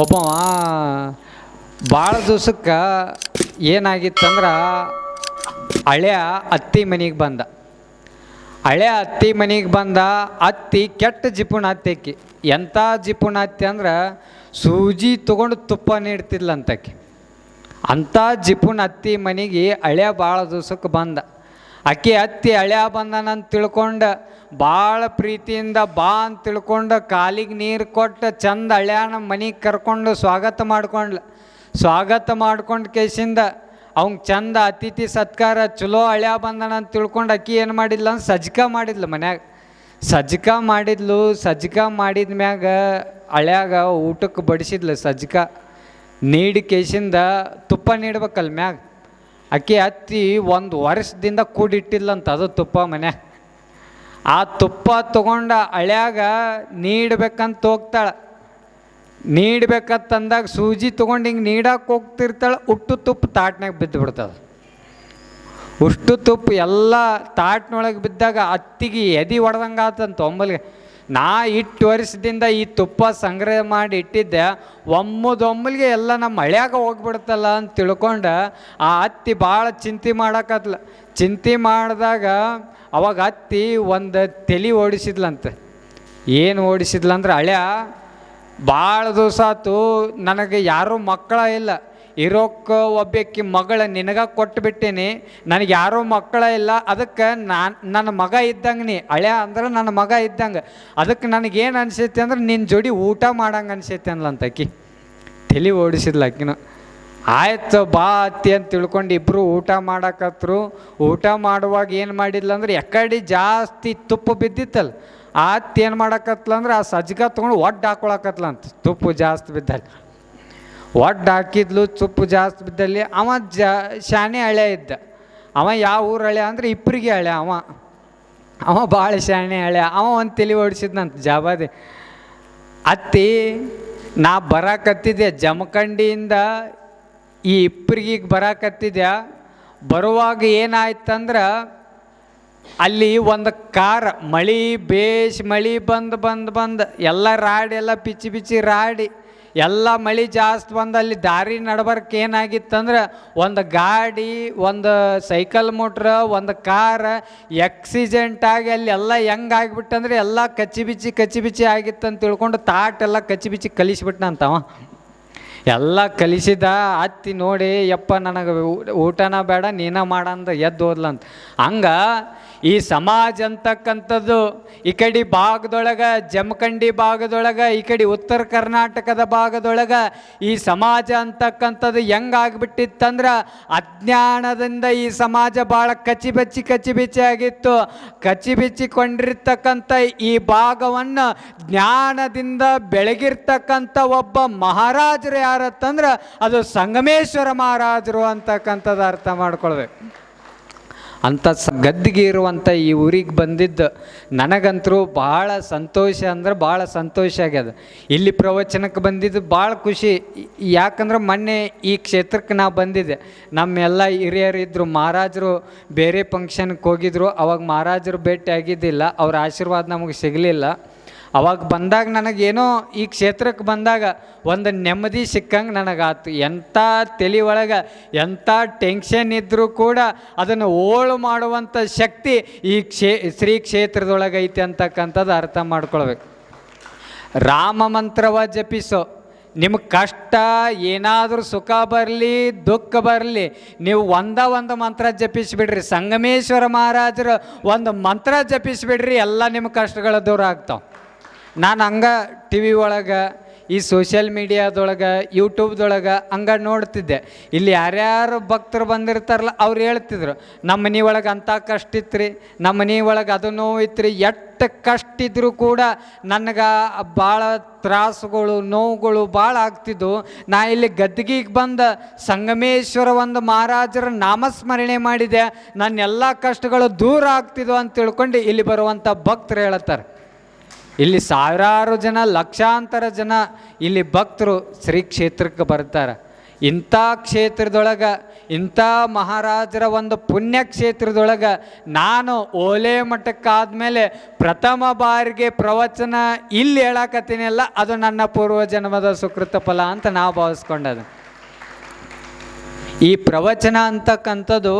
ಒಬ್ಬವ ಭಾಳ ದಿವ್ಸಕ್ಕೆ ಏನಾಗಿತ್ತಂದ್ರೆ ಹಳೆಯ ಅತ್ತಿ ಮನೆಗೆ ಬಂದ. ಹಳೆ ಅತ್ತಿ ಮನೆಗೆ ಬಂದ, ಅತ್ತಿ ಕೆಟ್ಟ ಜಿಪುಣ ಅತ್ತೆಕ್ಕಿ ಎಂಥ ಜಿಪುಣ ಅತ್ತಿ ಅಂದ್ರೆ ಸೂಜಿ ತೊಗೊಂಡು ತುಪ್ಪ ನೀಡ್ತಿದ್ಲಂತಕ್ಕೆ ಅಂಥ ಜಿಪುಣ ಅತ್ತಿ ಮನೆಗೆ ಹಳೆಯ ಭಾಳ ದಿವ್ಸಕ್ಕೆ ಬಂದ. ಅಕ್ಕಿ ಅತ್ತಿ ಹಳೆಯ ಬಂದನಂತ ತಿಳ್ಕೊಂಡು ಭಾಳ ಪ್ರೀತಿಯಿಂದ ಬಾ ಅಂತ ತಿಳ್ಕೊಂಡು ಕಾಲಿಗೆ ನೀರು ಕೊಟ್ಟು ಚಂದ ಹಳ್ಯಾನ ಮನೆಗೆ ಕರ್ಕೊಂಡು ಸ್ವಾಗತ ಮಾಡ್ಕೊಂಡ್ಲ. ಸ್ವಾಗತ ಮಾಡ್ಕೊಂಡು ಕೇಸಿಂದ ಅವ್ನ ಚಂದ ಅತಿಥಿ ಸತ್ಕಾರ, ಚಲೋ ಹಳೆಯ ಬಂದಣ ಅಂತ ತಿಳ್ಕೊಂಡು ಅಕ್ಕಿ ಏನು ಮಾಡಿದ್ಲ? ಅಂತ ಸಜ್ಕ ಮಾಡಿದ್ಲು ಮನ್ಯಾಗ. ಸಜ್ಕ ಮಾಡಿದ್ಲು, ಸಜ್ಕ ಮಾಡಿದ ಮ್ಯಾಗ ಹಳ್ಯಾಗ ಊಟಕ್ಕೆ ಬಡಿಸಿದ್ಲು ಸಜ್ಕ. ನೀಡಿ ಕೇಸಿಂದ ತುಪ್ಪ ನೀಡ್ಬೇಕಲ್ಲ ಮ್ಯಾಗ. ಅಕ್ಕಿ ಹತ್ತಿ ಒಂದು ವರ್ಷದಿಂದ ಕೂಡಿಟ್ಟಿದ್ಲಂತ ಅದು ತುಪ್ಪ ಮನ್ಯಾಗ. ಆ ತುಪ್ಪ ತಗೊಂಡ ಅಳ್ಯಾಗ ನೀಡ್ಬೇಕಂತ ಹೋಗ್ತಾಳೆ. ನೀಡ್ಬೇಕಂತಂದಾಗ ಸೂಜಿ ತೊಗೊಂಡು ಹಿಂಗೆ ನೀಡಕ್ಕೆ ಹೋಗ್ತಿರ್ತಾಳೆ ಉಟ್ಟು ತುಪ್ಪ ತಾಟ್ನಾಗ ಬಿದ್ದು ಬಿಡ್ತದೆ. ಉಷ್ಟು ತುಪ್ಪ ಎಲ್ಲ ತಾಟ್ನೊಳಗೆ ಬಿದ್ದಾಗ ಅತ್ತಿಗೆ ಎದಿ ಹೊಡೆದಂಗೆ ಆತಂತ ನಾ ಇಟ್ಟು ವರ್ಷದಿಂದ ಈ ತುಪ್ಪ ಸಂಗ್ರಹ ಮಾಡಿ ಇಟ್ಟಿದ್ದೆ. ಒಮ್ಮದೊಮ್ಮಲಿಗೆ ಎಲ್ಲ ನಮ್ಮ ಹಳ್ಯಾಗ ಹೋಗ್ಬಿಡ್ತಲ್ಲ ಅಂತ ತಿಳ್ಕೊಂಡು ಆ ಅತ್ತಿ ಭಾಳ ಚಿಂತೆ ಮಾಡಕತ್ಲ. ಚಿಂತೆ ಮಾಡಿದಾಗ ಅವಾಗ ಅತ್ತಿ ಒಂದು ತಲೆ ಓಡಿಸಿದ್ಲಂತೆ. ಏನು ಓಡಿಸಿದ್ಲಂದ್ರೆ ಹಳ್ಯ, ಭಾಳ ದಿವಸ ಆತು ನನಗೆ ಯಾರೂ ಮಕ್ಕಳ ಇಲ್ಲ. ಇರೋಕ್ಕೆ ಒಬ್ಬಾಕಿ ಮಗಳ ನಿನಗ ಕೊಟ್ಟುಬಿಟ್ಟೇನಿ ನನಗೆ ಯಾರೋ ಮಕ್ಕಳ ಇಲ್ಲ, ಅದಕ್ಕೆ ನಾನು, ನನ್ನ ಮಗ ಇದ್ದಂಗೆ ನೀ ಹಳ್ಯ ಅಂದ್ರೆ ನನ್ನ ಮಗ ಇದ್ದಂಗೆ. ಅದಕ್ಕೆ ನನಗೇನು ಅನ್ಸೈತಿ ಅಂದ್ರೆ ನಿನ್ನ ಜೋಡಿ ಊಟ ಮಾಡಂಗೆ ಅನ್ಸೈತಿ ಅನ್ಲಂತಕಿ ತಲೆ ಓಡಿಸಿದ್ಲ ಆಕಿನ ಆಯ್ತು ಬಾ ಅತ್ತಿ ಅಂತ ತಿಳ್ಕೊಂಡು ಇಬ್ಬರು ಊಟ ಮಾಡಕತ್ರು. ಊಟ ಮಾಡುವಾಗ ಏನು ಮಾಡಿದ್ಲ ಅಂದ್ರೆ ಎಕಡೆ ಜಾಸ್ತಿ ತುಪ್ಪ ಬಿದ್ದಿತ್ತಲ್ಲ ಆತ್ತಿ ಏನು ಮಾಡಕತ್ಲ ಅಂದ್ರೆ ಆ ಸಜ್ಜಗ ತೊಗೊಂಡು ಒಡ್ಡು ಹಾಕೊಳಕತ್ಲ ಅಂತ ತುಪ್ಪು ಜಾಸ್ತಿ ಬಿದ್ದಲ್ಲಿ ಒಡ್ಡು ಹಾಕಿದ್ಲು ತುಪ್ಪು ಜಾಸ್ತಿ ಬಿದ್ದಲ್ಲಿ ಅವ ಜಾ ಶಾನೆ ಹಳೆ ಇದ್ದ. ಅವ ಯಾವ ಊರು ಹಳೆ ಅಂದ್ರೆ ಇಬ್ಬರಿಗೆ ಹಳೆ ಅವ. ಅವ ಭಾಳ ಶಾಣೆ ಹಳೆ ಅವ ಒಂದು ತಲೆ ಓಡಿಸಿದ್ನಂತ ಜಾಬಾದಿ. ಅತ್ತಿ, ನಾ ಬರಾಕತ್ತಿದ್ದೆ, ಜಮಖಂಡಿಯಿಂದ ಈ ಇಪ್ಪರಿಗಿಗೆ ಬರಾಕತ್ತಿದ್ದೆ ಬರುವಾಗ ಏನಾಯ್ತಂದ್ರೆ ಅಲ್ಲಿ ಒಂದು ಕಾರ್, ಮಳಿ ಬೇಸ್ ಮಳಿ ಬಂದು ಬಂದು ಬಂದು, ಎಲ್ಲ ರಾಡಿ ಎಲ್ಲ ಪಿಚ್ಚಿ ಪಿಚ್ಚಿ ರಾಡಿ. ಎಲ್ಲ ಮಳೆ ಜಾಸ್ತಿ ಬಂದು ಅಲ್ಲಿ ದಾರಿ ಏನಾಗಿತ್ತು ಏನಾಗಿತ್ತಂದ್ರೆ ಒಂದು ಗಾಡಿ, ಒಂದು ಸೈಕಲ್ ಮೋಟ್ರ್, ಒಂದು ಕಾರ್ ಆಕ್ಸಿಡೆಂಟ್ ಆಗಿ ಅಲ್ಲಿ ಎಲ್ಲ ಹೆಂಗೆ ಆಗಿಬಿಟ್ಟಂದ್ರೆ ಎಲ್ಲ ಕಚ್ಚಿ ಬಿಚ್ಚಿ ಕಚ್ಚಿ ಬಿಚ್ಚಿ ಆಗಿತ್ತು ಅಂತ ತಿಳ್ಕೊಂಡು ತಾಟ್ ಎಲ್ಲ ಕಚ್ಚಿ ಬಿಚ್ಚಿ ಕಲಿಸ್ಬಿಟ್ನಂತವ. ಎಲ್ಲ ಕಲಿಸಿದ ಅತ್ತಿ ನೋಡಿ, ಯಪ್ಪ, ನನಗೆ ಊಟನ ಬೇಡ, ನೀನ ಮಾಡಂದ ಎದ್ದು ಹೋದ್ಲಂತ. ಹಂಗ ಈ ಸಮಾಜ ಅಂತಕ್ಕಂಥದ್ದು ಈ ಕಡೆ ಭಾಗದೊಳಗೆ, ಜಮಖಂಡಿ ಭಾಗದೊಳಗೆ, ಈ ಕಡೆ ಉತ್ತರ ಕರ್ನಾಟಕದ ಭಾಗದೊಳಗೆ ಈ ಸಮಾಜ ಅಂತಕ್ಕಂಥದ್ದು ಹೆಂಗಾಗ್ಬಿಟ್ಟಿತ್ತಂದ್ರೆ ಅಜ್ಞಾನದಿಂದ ಈ ಸಮಾಜ ಭಾಳ ಕಚ್ಚಿಬಚ್ಚಿ ಬಚ್ಚಿ ಕಚ್ಚಿ ಬಿಚ್ಚಿ ಆಗಿತ್ತು. ಕಚ್ಚಿ ಬಿಚ್ಚಿಕೊಂಡಿರ್ತಕ್ಕಂಥ ಈ ಭಾಗವನ್ನು ಜ್ಞಾನದಿಂದ ಬೆಳಗಿರ್ತಕ್ಕಂಥ ಒಬ್ಬ ಮಹಾರಾಜರು ಯಾರತ್ತಂದ್ರೆ ಅದು ಸಂಗಮೇಶ್ವರ ಮಹಾರಾಜರು ಅಂತಕ್ಕಂಥದ್ದು ಅರ್ಥ ಮಾಡ್ಕೊಳ್ಬೇಕು. ಅಂಥ ಸ ಗದ್ದಿಗೆ ಇರುವಂಥ ಈ ಊರಿಗೆ ಬಂದಿದ್ದು ನನಗಂತರೂ ಭಾಳ ಸಂತೋಷ ಅಂದ್ರೆ ಭಾಳ ಸಂತೋಷ ಆಗ್ಯದ. ಇಲ್ಲಿ ಪ್ರವಚನಕ್ಕೆ ಬಂದಿದ್ದು ಭಾಳ ಖುಷಿ. ಯಾಕಂದ್ರೆ ಮೊನ್ನೆ ಈ ಕ್ಷೇತ್ರಕ್ಕೆ ನಾವು ಬಂದಿದ್ದೆ. ನಮ್ಮೆಲ್ಲ ಹಿರಿಯರು ಇದ್ದರು ಮಹಾರಾಜರು ಬೇರೆ ಫಂಕ್ಷನ್ಗೆ ಹೋಗಿದ್ರು. ಅವಾಗ ಮಹಾರಾಜರು ಭೇಟಿ ಆಗಿದ್ದಿಲ್ಲ. ಅವ್ರ ಆಶೀರ್ವಾದ ನಮಗೆ ಸಿಗಲಿಲ್ಲ. ಅವಾಗ ಬಂದಾಗ ನನಗೇನೋ ಈ ಕ್ಷೇತ್ರಕ್ಕೆ ಬಂದಾಗ ಒಂದು ನೆಮ್ಮದಿ ಸಿಕ್ಕಂಗೆ ನನಗಾತು. ಎಂಥ ತಲೆ ಒಳಗೆ ಎಂಥ ಟೆನ್ಷನ್ ಇದ್ದರೂ ಕೂಡ ಅದನ್ನು ಓಳು ಮಾಡುವಂಥ ಶಕ್ತಿ ಈ ಕ್ಷೇ ಶ್ರೀ ಕ್ಷೇತ್ರದೊಳಗೆ ಐತೆ ಅಂತಕ್ಕಂಥದ್ದು ಅರ್ಥ ಮಾಡ್ಕೊಳ್ಬೇಕು. ರಾಮ ಮಂತ್ರವ ಜಪಿಸೋ. ನಿಮ್ಗೆ ಕಷ್ಟ ಏನಾದರೂ ಸುಖ ಬರಲಿ, ದುಃಖ ಬರಲಿ, ನೀವು ಒಂದ ಒಂದು ಮಂತ್ರ ಜಪಿಸಿಬಿಡ್ರಿ. ಸಂಗಮೇಶ್ವರ ಮಹಾರಾಜರು ಒಂದು ಮಂತ್ರ ಜಪಿಸಿಬಿಡ್ರಿ, ಎಲ್ಲ ನಿಮ್ಮ ಕಷ್ಟಗಳು ದೂರ ಆಗ್ತಾವೆ. ನಾನು ಹಂಗ ಟಿ ವಿ ಒಳಗೆ, ಈ ಸೋಷಿಯಲ್ ಮೀಡಿಯಾದೊಳಗೆ ಯೂಟ್ಯೂಬ್ದೊಳಗೆ ಹಂಗ ನೋಡ್ತಿದ್ದೆ. ಇಲ್ಲಿ ಯಾರ್ಯಾರು ಭಕ್ತರು ಬಂದಿರ್ತಾರಲ್ಲ ಅವ್ರು ಹೇಳ್ತಿದ್ರು, ನಮ್ಮ ಮನೆ ಒಳಗೆ ಅಂಥ ಕಷ್ಟ ಇತ್ತು ನಮ್ಮ ಮನೆ ಒಳಗೆ ಅದು ನೋವು ಇತ್ತು ಎಷ್ಟು ಕಷ್ಟ ಇದ್ದರೂ ಕೂಡ ನನಗೆ ಭಾಳ ತ್ರಾಸುಗಳು, ನೋವುಗಳು ಭಾಳ ಆಗ್ತಿದ್ದವು ನಾ ಇಲ್ಲಿ ಗದ್ದಿಗೆಗೆ ಬಂದ ಸಂಗಮೇಶ್ವರ ಒಂದು ಮಹಾರಾಜರ ನಾಮಸ್ಮರಣೆ ಮಾಡಿದೆ. ನನ್ನ ಎಲ್ಲ ಕಷ್ಟಗಳು ದೂರ ಆಗ್ತಿದ್ವು ಅಂತ ತಿಳ್ಕೊಂಡು ಇಲ್ಲಿ ಬರುವಂಥ ಭಕ್ತರು ಹೇಳ್ತಾರೆ. ಇಲ್ಲಿ ಸಾವಿರಾರು ಜನ, ಲಕ್ಷಾಂತರ ಜನ ಇಲ್ಲಿ ಭಕ್ತರು ಶ್ರೀ ಕ್ಷೇತ್ರಕ್ಕೆ ಬರ್ತಾರೆ ಇಂಥ ಕ್ಷೇತ್ರದೊಳಗೆ, ಇಂಥ ಮಹಾರಾಜರ ಒಂದು ಪುಣ್ಯ ಕ್ಷೇತ್ರದೊಳಗೆ ನಾನು ಓಲೆ ಮಠಕ್ಕಾದ್ಮೇಲೆ ಪ್ರಥಮ ಬಾರಿಗೆ ಪ್ರವಚನ ಇಲ್ಲಿ ಹೇಳಕತ್ತೀನಲ್ಲ, ಅದು ನನ್ನ ಪೂರ್ವಜನ್ಮದ ಸುಕೃತ ಫಲ ಅಂತ ನಾವು ಭಾವಿಸ್ಕೊಂಡದ ಈ ಪ್ರವಚನ ಅಂತಕ್ಕಂಥದ್ದು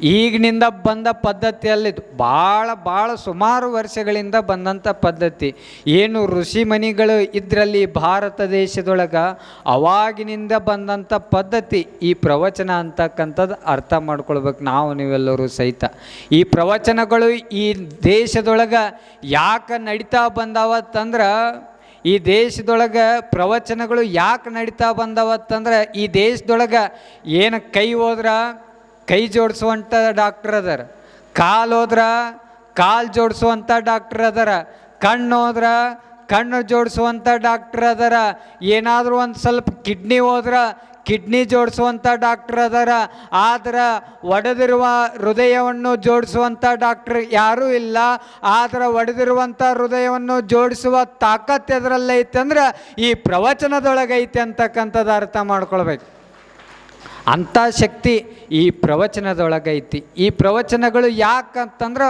ಈಗಿನಿಂದ ಬಂದ ಪದ್ಧತಿಯಲ್ಲಿದ್ದು ಭಾಳ ಭಾಳ ಸುಮಾರು ವರ್ಷಗಳಿಂದ ಬಂದಂಥ ಪದ್ಧತಿ. ಏನು ಋಷಿ ಮನಿಗಳು ಇದರಲ್ಲಿ ಭಾರತ ದೇಶದೊಳಗೆ ಅವಾಗಿನಿಂದ ಬಂದಂಥ ಪದ್ಧತಿ ಈ ಪ್ರವಚನ ಅಂತಕ್ಕಂಥದ್ದು ಅರ್ಥ ಮಾಡ್ಕೊಳ್ಬೇಕು ನಾವು ನೀವೆಲ್ಲರೂ ಸಹಿತ. ಈ ಪ್ರವಚನಗಳು ಈ ದೇಶದೊಳಗೆ ಯಾಕೆ ನಡೀತಾ ಬಂದಾವತ್ತಂದ್ರೆ ಈ ದೇಶದೊಳಗೆ ಪ್ರವಚನಗಳು ಯಾಕೆ ನಡೀತಾ ಬಂದಾವತ್ತಂದ್ರೆ ಈ ದೇಶದೊಳಗೆ ಏನು ಕೈ ಹೋದ್ರ ಕೈ ಜೋಡಿಸುವಂಥ ಡಾಕ್ಟ್ರ್ ಅದಾರ. ಕಾಲು ಹೋದ್ರೆ ಕಾಲು ಜೋಡಿಸುವಂಥ ಡಾಕ್ಟ್ರ್ ಅದಾರ. ಕಣ್ಣು ಹೋದ್ರೆ ಕಣ್ಣು ಜೋಡಿಸುವಂಥ ಡಾಕ್ಟ್ರ್ ಅದಾರ. ಏನಾದರೂ ಒಂದು ಸ್ವಲ್ಪ ಕಿಡ್ನಿ ಹೋದ್ರೆ ಕಿಡ್ನಿ ಜೋಡಿಸುವಂಥ ಡಾಕ್ಟ್ರ್ ಅದಾರ. ಆದ್ರೆ ಒಡೆದಿರುವ ಹೃದಯವನ್ನು ಜೋಡಿಸುವಂಥ ಡಾಕ್ಟ್ರ್ ಯಾರೂ ಇಲ್ಲ. ಆದ್ರೆ ಒಡೆದಿರುವಂಥ ಹೃದಯವನ್ನು ಜೋಡಿಸುವ ತಾಕತ್ತು ಎದರಲ್ಲೈತೆ ಅಂದ್ರೆ ಈ ಪ್ರವಚನದೊಳಗೈತೆ ಅಂತಕ್ಕಂಥದ್ದು ಅರ್ಥ ಮಾಡ್ಕೊಳ್ಬೇಕು. ಅಂಥ ಶಕ್ತಿ ಈ ಪ್ರವಚನದೊಳಗೈತಿ ಈ ಪ್ರವಚನಗಳು ಯಾಕಂತಂದ್ರೆ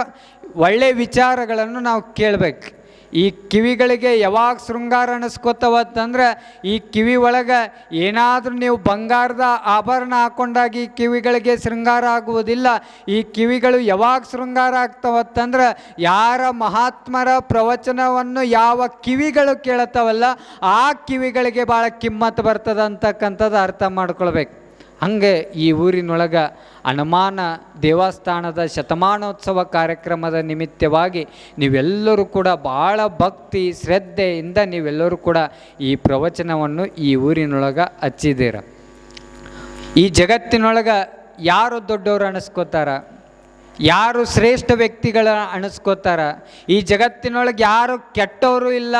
ಒಳ್ಳೆ ವಿಚಾರಗಳನ್ನು ನಾವು ಕೇಳಬೇಕು. ಈ ಕಿವಿಗಳಿಗೆ ಯಾವಾಗ ಶೃಂಗಾರ ಅನಿಸ್ಕೋತವತ್ತಂದ್ರೆ ಈ ಕಿವಿ ಒಳಗೆ ಏನಾದರೂ ನೀವು ಬಂಗಾರದ ಆಭರಣ ಹಾಕೊಂಡಾಗ ಈ ಕಿವಿಗಳಿಗೆ ಶೃಂಗಾರ ಆಗುವುದಿಲ್ಲ. ಈ ಕಿವಿಗಳು ಯಾವಾಗ ಶೃಂಗಾರ ಆಗ್ತಾವತ್ತಂದ್ರೆ ಯಾರ ಮಹಾತ್ಮರ ಪ್ರವಚನವನ್ನು ಯಾವ ಕಿವಿಗಳು ಕೇಳತ್ತವಲ್ಲ ಆ ಕಿವಿಗಳಿಗೆ ಭಾಳ ಕಿಮ್ಮತ್ತು ಬರ್ತದೆ ಅಂತಕ್ಕಂಥದ್ದು ಅರ್ಥ ಮಾಡ್ಕೊಳ್ಬೇಕು. ಹಂಗೆ ಈ ಊರಿನೊಳಗೆ ಹನುಮಾನ ದೇವಸ್ಥಾನದ ಶತಮಾನೋತ್ಸವ ಕಾರ್ಯಕ್ರಮದ ನಿಮಿತ್ತವಾಗಿ ನೀವೆಲ್ಲರೂ ಕೂಡ ಭಾಳ ಭಕ್ತಿ ಶ್ರದ್ಧೆಯಿಂದ ನೀವೆಲ್ಲರೂ ಕೂಡ ಈ ಪ್ರವಚನವನ್ನು ಈ ಊರಿನೊಳಗೆ ಹಚ್ಚಿದ್ದೀರ. ಈ ಜಗತ್ತಿನೊಳಗೆ ಯಾರು ದೊಡ್ಡವರು ಅನಿಸ್ಕೋತಾರ ಯಾರು ಶ್ರೇಷ್ಠ ವ್ಯಕ್ತಿಗಳ ಅನಿಸ್ಕೋತಾರ ಈ ಜಗತ್ತಿನೊಳಗೆ ಯಾರು ಕೆಟ್ಟವರು ಇಲ್ಲ,